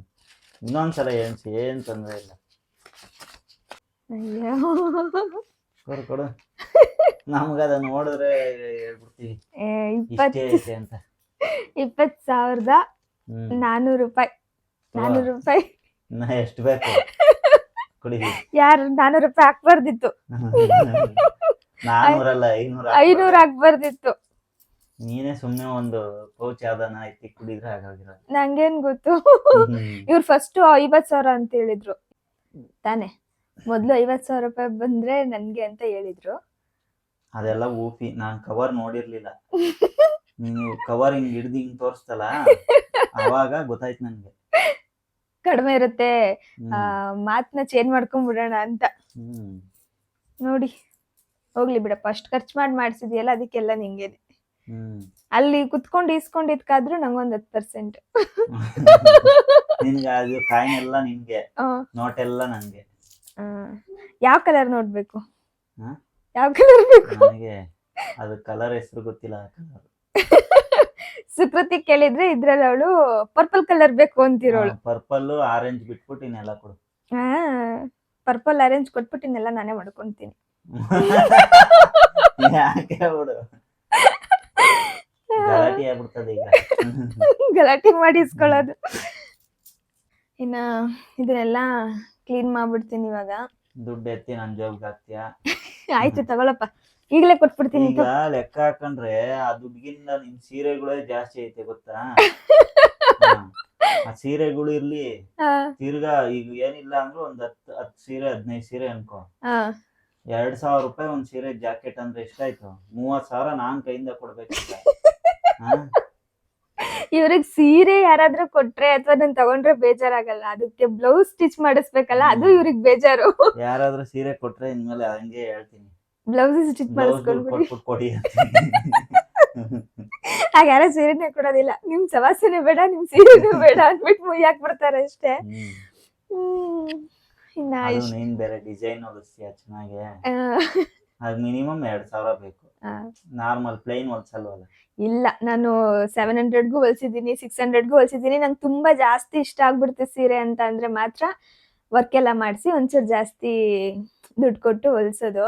ಇನ್ನೊಂದ್ಸಲ ಎನ್ಸಿ ಏನ್ ತೊಂದ್ರೆ ಇಲ್ಲ. ಅಯ್ಯೋ. ಕೊಡು ಕೊಡು. ನಮ್ಗ ಅದ ನೋಡಿದ್ರೆ ಹೇಳ್ಬಿಡ್ತೀವಿ ಏ, ಇಷ್ಟೇ ಇಪ್ಪತ್ತು ಐತೆ ಅಂತ. ಇಪ್ಪತ್ ಸಾವಿರದ ಹ್ಮ್. ನಾನೂರು ರೂಪಾಯಿ. ನಾನೂರು ರೂಪಾಯಿ. ಇನ್ನ ಎಷ್ಟು ಬೇಕು? ಕುಡಿ. ಯಾರು ನಾನೂರು ರೂಪಾಯಿ ಹಾಕ್ಬಾರ್ದಿತ್ತು. ನಾನೂರಲ್ಲ ಐನೂರ ಐನೂರು ಹಾಕ್ಬಾರ್ದಿತ್ತು. ನೀನೇ ಸುಮ್ನೆ ಒಂದು ಪೌಚ್ ಯಾವ್ದಾನ ಐತಿ ಕುಡಿದ್ರೆ ಆಗೋಗಿರೋದು ನಂಗೇನ್ ಗೊತ್ತು? ಇವ್ರು ಫಸ್ಟ್ ಐವತ್ ಸಾವಿರ ಅಂತ ಹೇಳಿದ್ರು. ತಾನೆ. ಮೊದ್ಲು ಐವತ್ ಸಾವಿರ ರೂಪಾಯಿ ಬಂದ್ರೆ ನನ್ಗೆ ಅಂತ ಹೇಳಿದ್ರು. ಅದೆಲ್ಲ ಊಪಿ ನಾನ್ ಕವರ್ ನೋಡಿರ್ಲಿಲ್ಲ. ನೀನು ಕವರ್ ಹಿಂಗ್ ಹಿಡ್ದು ಹಿಂಗ್ ತೋರಿಸ್ತಲ್ಲ ಅವಾಗ ಗೊತ್ತಾಯ್ತು ನನ್ಗೆ ಕಡಿಮೆ ಇರುತ್ತೆ. ಹ್ಮ್. ಆ ಮಾತ್ನ ಚೇಂಜ್ ಮಾಡ್ಕೊಂಡ್ಬಿಡೋಣ ಅಂತ. ಹ್ಮ್. ನೋಡಿ ಹೋಗ್ಲಿ ಬಿಡಪ್ಪ ಫಸ್ಟ್ ಖರ್ಚು ಮಾಡಿ ಮಾಡಿಸಿದ್ಯಲ್ಲ ಅದಕ್ಕೆಲ್ಲ ನಿಂಗೆ. ಅಲ್ಲಿ ಕುತ್ಕೊಂಡು ಇಸ್ಕೊಂಡಿದ್ಕಾದ್ರೂ ನಂಗೊಂದ್ ಹತ್ತು ಪರ್ಸೆಂಟ್ ನಿನ್ಗೆ ಅದು ಕಾಯಿನ್ ಎಲ್ಲ ನಿಮ್ಗೆ ನೋಟ್ ಎಲ್ಲ ನಂಗೆ. ಯಾವ ಕಲರ್ ನೋಡ್ಬೇಕು? ಯಾವ ಕಲರ್ ಬೇಕು? ನನಗೆ ಅದು ಕಲರ್ ಹೆಸರು ಗೊತ್ತಿಲ್ಲ ಕಲರ್ ಸುಕೃತಿ ಕೇಳಿದ್ರೆ ಇದ್ರಲ್ಲಿ ಅವಳು ಪರ್ಪಲ್ ಕಲರ್ ಬೇಕು ಅಂತಿರೋಳು. ಪರ್ಪಲ್ ಆರೆಂಜ್ ಬಿಟ್ಬಿಟ್ಟು ಇನ್ನೆಲ್ಲ ಕೊಡು. ಪರ್ಪಲ್ ಆರೆಂಜ್ ಕೊಟ್ಬಿಟ್ಟು ಇನ್ನೆಲ್ಲ ನಾನೇ ಮಾಡ್ಕೊಂತೀನಿ. ಯಾಕೆ ಬಿಡು? ಗಲಾಟೆ ಆಗ್ಬಿಡ್ತದೆ ಈಗ. ಗಲಾಟೆ ಮಾಡಿ ಇಸ್ಕೊಳ್ಳೋದು ಇನ್ನ ಇದನ್ನೆಲ್ಲ ಕ್ಲೀನ್ ಮಾಡ್ಬಿಡ್ತೀನಿ ಇವಾಗ. ದುಡ್ಡು ಎತ್ತಿ ನನ್ ಜಾಬ್ಗೆ ಹಾಕ್ತೀಯ? ಆಯ್ತು ತಗೊಳಪ್ಪ. ಈಗಲೇ ಕೊಟ್ಬಿಡ್ತೀನಿ ಈಗ ಲೆಕ್ಕ ಹಾಕೊಂಡ್ರೆ ಆ ದುಡ್ಗಿಂದ ನಿನ್ ಸೀರೆಗಳೇ ಜಾಸ್ತಿ ಐತೆ ಗೊತ್ತಾ? ಆ ಸೀರೆಗಳು ಇರ್ಲಿ. ತಿರ್ಗಾ ಈಗ ಏನಿಲ್ಲ ಅಂದ್ರೆ ಒಂದ್ ಹತ್ ಹತ್ ಸೀರೆ ಹದಿನೈದು ಸೀರೆ ಅನ್ಕೋ. ಎರಡ್ ಸಾವಿರ ರೂಪಾಯಿ ಒಂದ್ ಸೀರೆ ಜಾಕೆಟ್ ಅಂದ್ರೆ ಎಷ್ಟಾಯ್ತು? ಮೂವತ್ ಸಾವಿರ ನಾನ್ ಕೈಯಿಂದ ಕೊಡ್ಬೇಕಂತ. ಇವ್ರಿಗ್ ಸೀರೆ ಯಾರಾದ್ರೂ ಕೊಟ್ರೆ ಅಥವಾ ನಾನು ತಗೊಂಡ್ರೆ ಬೇಜಾರಾಗಲ್ಲ. ಅದಕ್ಕೆ ಬ್ಲೌಸ್ ಸ್ಟಿಚ್ ಮಾಡಿಸ್ಬೇಕಲ್ಲ ಅದು ಇವ್ರಿಗೆ ಬೇಜಾರು. ಯಾರಾದ್ರೂ ಸೀರೆ ಕೊಟ್ರೆ ಇನ್ಮೇಲೆ ಹಂಗೆ ಹೇಳ್ತೀನಿ. ಬ್ಲೌಸ್ ಸ್ಟಿಚ್ ಮಾಡಿಸ್ಕೊಂಡ್ಬಿಡಿ ಕೊಡಿ ಹಾಗ ಯಾರೋ ಸೀರೆನೇ ಕೊಡೋದಿಲ್ಲ. ನಿಮ್ ಸವಾಸನೆ ಬೇಡ ನಿಮ್ ಸೀರೆನೂ ಬೇಡ ಅಂದ್ಬಿಟ್ಟು ಮುಯ್ಯಾಕ್ ಬಿಡ್ತಾರೆ ಅಷ್ಟೇ. ಹ್ಮ್. ಇನ್ನ ಇಷ್ಟ ಬೇರೆ ಡಿಸೈನ್ ಚೆನ್ನಾಗೆ? ಅದ್ ಮಿನಿಮಮ್ ಎರಡ್ ಸಾವಿರ ಬೇಕು. ನಾರ್ಮಲ್ ಪ್ಲೈನ್ ಹೊಲ್ಸಲ್ವಲ್ಲ ಇಲ್ಲ ನಾನು ಸೆವೆನ್ ಹಂಡ್ರೆಡ್ಗೂ ಹೊಲ್ಸಿದ್ದೀನಿ ಸಿಕ್ಸ್ ಹಂಡ್ರೆಡ್ಗೂ ಹೊಲ್ಸಿದ್ದೀನಿ. ನಂಗೆ ತುಂಬಾ ಜಾಸ್ತಿ ಇಷ್ಟ ಆಗ್ಬಿಡ್ತು ಸೀರೆ ಅಂತ ಅಂದ್ರೆ ಮಾತ್ರ ವರ್ಕ್ ಎಲ್ಲ ಮಾಡಿಸಿ ಒಂಚೂರು ಜಾಸ್ತಿ ದುಡ್ಡು ಕೊಟ್ಟು ಹೊಲ್ಸೋದು.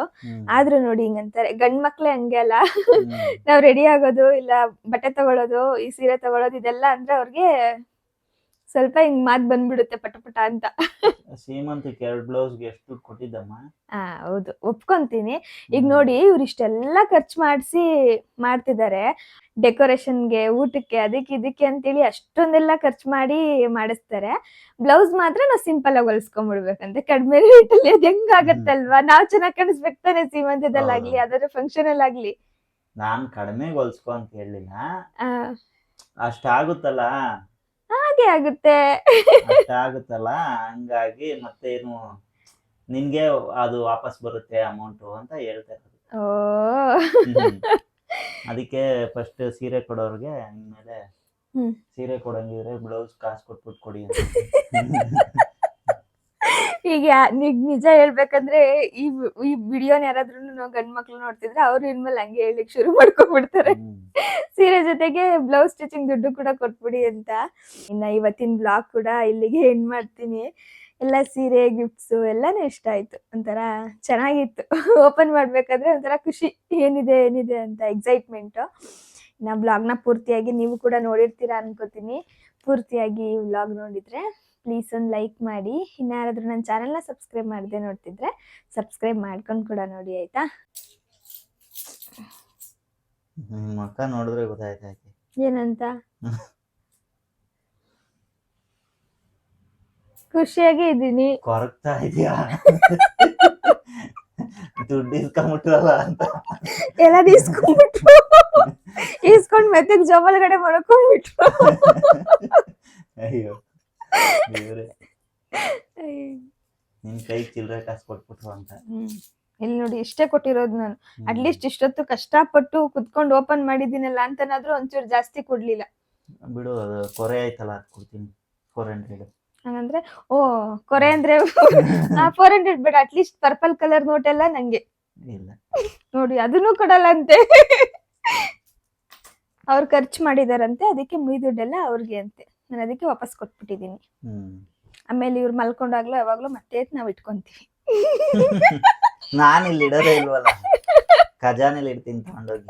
ಆದ್ರೂ ನೋಡಿ ಹಿಂಗಂತಾರೆ. ಗಂಡ್ ಮಕ್ಳೆ ಹಂಗೆ ಅಲ್ಲ. ನಾವ್ ರೆಡಿ ಆಗೋದು ಇಲ್ಲ ಬಟ್ಟೆ ತಗೊಳ್ಳೋದು ಈ ಸೀರೆ ತಗೊಳ್ಳೋದು ಇದೆಲ್ಲ ಅಂದ್ರೆ ಅವ್ರಿಗೆ ಸ್ವಲ್ಪ ಹಿಂಗ್ ಮಾತ್ ಬಂದ್ಬಿಡುತ್ತೆ ಪಟ ಪಟ ಅಂತ. ಸೀಮಂತಕ್ಕೆ ಎರಡ್ ಬ್ಲೌಸ್ಗೆ ಎಷ್ಟು ದುಡ್ಡು ಕೊಟ್ಟಿದ್ದಮ್ಮ? ಆ ಹೌದು. ಒಪ್ಕೊಂತೀನಿ. ಈಗ ನೋಡಿ ಇವ್ರು ಇಷ್ಟೆಲ್ಲ ಖರ್ಚು ಮಾಡಿಸಿ ಮಾಡ್ತಿದ್ದಾರೆ ಡೆಕೋರೇಷನ್ಗೆ ಊಟಕ್ಕೆ ಅದಕ್ಕೆ ಇದಕ್ಕೆ ಅಂತೇಳಿ ಅಷ್ಟೊಂದೆಲ್ಲ ಖರ್ಚು ಮಾಡಿ ಮಾಡಿಸ್ತಾರೆ. ಬ್ಲೌಸ್ ಮಾತ್ರ ನಾವು ಸಿಂಪಲ್ ಆಗಿ ಹೊಲ್ಸ್ಕೊಂಡ್ಬಿಡ್ಬೇಕಂತೆ ಕಡಿಮೆ ರೇಟಲ್ಲಿ ಅದ್ ಹೆಂಗಾಗತ್ತಲ್ವಾ ನಾವ್ ಚೆನ್ನಾಗ್ ಕಾಣಿಸ್ಬೇಕು ತಾನೆ ಸೀಮಂತದಲ್ಲಾಗ್ಲಿ. ಯಾವ್ದಾದ್ರು ಫಂಕ್ಷನ್ ಅಲ್ಲಾಗ್ಲಿ. ನಾನ್ ಕಡಿಮೆ ಹೊಲ್ಸ್ಕೊ ಅಂತ ಹೇಳಿಲ್ಲ. ಆ, ಅಷ್ಟಾಗುತ್ತಲ್ಲ ಹಾಗೆ ಆಗುತ್ತೆ. ಅಷ್ಟಾಗುತ್ತಲ್ಲ ಹಂಗಾಗಿ ಮತ್ತೆ ಏನು ನಿನ್ಗೆ ಅದು ವಾಪಸ್ ಬರುತ್ತೆ ಅಮೌಂಟ್ ಅಂತ ಹೇಳ್ತಾ ಇರೋದು. ಓ. ಹ್ಮ್. ಅದಕ್ಕೆ ಫಸ್ಟ್ ಸೀರೆ ಕೊಡೋರ್ಗೆ ಇನ್ಮೇಲೆ ಹ್ಮ್. ಸೀರೆ ಕೊಡಂಗಿದ್ರೆ ಬ್ಲೌಸ್ ಕಾಸು ಕೊಟ್ಬಿಟ್ಟು ಕೊಡಿ ಅಂತ. ಈಗ ನಿಜ ಹೇಳ್ಬೇಕಂದ್ರೆ ಈ ಈ ವಿಡಿಯೋನ ಯಾರಾದ್ರೂ ಗಂಡ್ ಮಕ್ಳು ನೋಡ್ತಿದ್ರೆ ಅವ್ರು ಇನ್ಮೇಲೆ ಹಂಗೆ ಹೇಳಿಕ್ ಶುರು ಮಾಡ್ಕೊಂಡ್ಬಿಡ್ತಾರೆ. ಸೀರೆ ಜೊತೆಗೆ ಬ್ಲೌಸ್ ಸ್ಟಿಚಿಂಗ್ ದುಡ್ಡು ಕೂಡ ಕೊಟ್ಬಿಡಿ ಅಂತ. ಇನ್ನ ಇವತ್ತಿನ ಬ್ಲಾಗ್ ಕೂಡ ಇಲ್ಲಿಗೆ ಎಂಡ್ ಮಾಡ್ತೀನಿ. ಎಲ್ಲ ಸೀರೆ ಗಿಫ್ಟ್ಸು ಎಲ್ಲಾನು ಇಷ್ಟ ಆಯ್ತು. ಒಂಥರ ಚೆನ್ನಾಗಿತ್ತು. ಓಪನ್ ಮಾಡ್ಬೇಕಾದ್ರೆ ಒಂಥರ ಖುಷಿ. ಏನಿದೆ ಏನಿದೆ ಅಂತ ಎಕ್ಸೈಟ್ಮೆಂಟ್ ಇನ್ನ ಬ್ಲಾಗ್ನ ಪೂರ್ತಿಯಾಗಿ ನೀವು ಕೂಡ ನೋಡಿರ್ತೀರಾ ಅನ್ಕೋತೀನಿ. ಪೂರ್ತಿಯಾಗಿ ಈ ವ್ಲಾಗ್ ನೋಡಿದ್ರೆ. ಪ್ಲೀಸ್ ಒಂದು ಲೈಕ್ ಮಾಡಿ. ಇನ್ನಾರಾದ್ರೂ ನನ್ನ ಚಾನಲ್ನ ಸಬ್ಸ್ಕ್ರೈಬ್ ಮಾಡದೆ ನೋಡ್ತಿದ್ರೆ ಸಬ್ಸ್ಕ್ರೈಬ್ ಮಾಡ್ಕೊಂಡು ಕೂಡ ನೋಡಿ ಆಯ್ತಾ? ಮಕ್ಕ ನೋಡಿದ್ರೆ ಗೊತ್ತಾಯ್ತೈತೆ ಏನಂತ? ಖುಷಿಯಾಗಿ ಇದ್ದೀನಿ. ಕೊರಗ್ತಾ ಇದೆಯಾ? ದುಡ್ಡು ಇಸ್ಕೊಂಬಿಟ್ರಲ್ಲ ಅಂತ. ಎಲ್ಲ ಇಸ್ಕೊಂಡ್ಬಿಟ್ರು. ಇಸ್ಕೊಂಡ್ ಮತ್ತೆ ಜೋಬಲ್ಗಡೆ ಮಡ್ಕೊಂಡ್ಬಿಟ್ರು ಅಯ್ಯೋ. ದೇವ್ರೆ ನಿನ್ ಕೈ ಚಿಲ್ಲರೆ ಕಾಸು ಕೊಟ್ಬಿಟ್ರು ಅಂತ. ಇಲ್ಲಿ ನೋಡಿ ಇಷ್ಟೇ ಕೊಟ್ಟಿರೋದು ನಾನು. ಅಟ್ ಅಟ್ಲೀಸ್ಟ್ ಇಷ್ಟೊತ್ತು ಕಷ್ಟಪಟ್ಟು ಕುತ್ಕೊಂಡು ಓಪನ್ ಮಾಡಿದ್ದೀನಲ್ಲ ಅಂತನಾದ್ರೂ ಒಂಚೂರು ಜಾಸ್ತಿ ಕೊಡ್ಲಿಲ್ಲ. ಬಿಡು ಅದು ಕೊರೆ ಆಯ್ತಲ್ಲ ಅದು ಕೊಡ್ತೀನಿ. ಫೋರ್ ಹಂಡ್ರೆಡ್ ಹಂಗಂದ್ರೆ ಓ ಕೊರೆ ಅಂದ್ರೆ ಫೋರ್ ಹಂಡ್ರೆಡ್ ಬೇಡ at least purple colour note ಎಲ್ಲ ನಂಗೆ. ಇಲ್ಲ. ನೋಡಿ ಅದನ್ನು ಕೊಡಲ್ಲ ಅಂತೆ ಅವ್ರು ಖರ್ಚು ಮಾಡಿದಾರಂತೆ ಅದಕ್ಕೆ ಮೈ ದುಡ್ಡೆಲ್ಲ ಅವ್ರಿಗೆ ಅಂತೆ. ನಾನು ಅದಕ್ಕೆ ವಾಪಸ್ ಕೊಟ್ಬಿಟ್ಟಿದ್ದೀನಿ. ಆಮೇಲೆ ಇವ್ರು ಮಲ್ಕೊಂಡಾಗ್ಲೂ ಯಾವಾಗ್ಲೂ ಮತ್ತೆ ನಾವು ಇಟ್ಕೊಂತೀವಿ. ನಾನು ಇಲ್ಲಿ ಇಡೋದೇ ಇಲ್ವಲ್ಲ? ಖಜಾನೆಲಿ ಇಡ್ತೀನಿ ತಗೊಂಡೋಗಿ.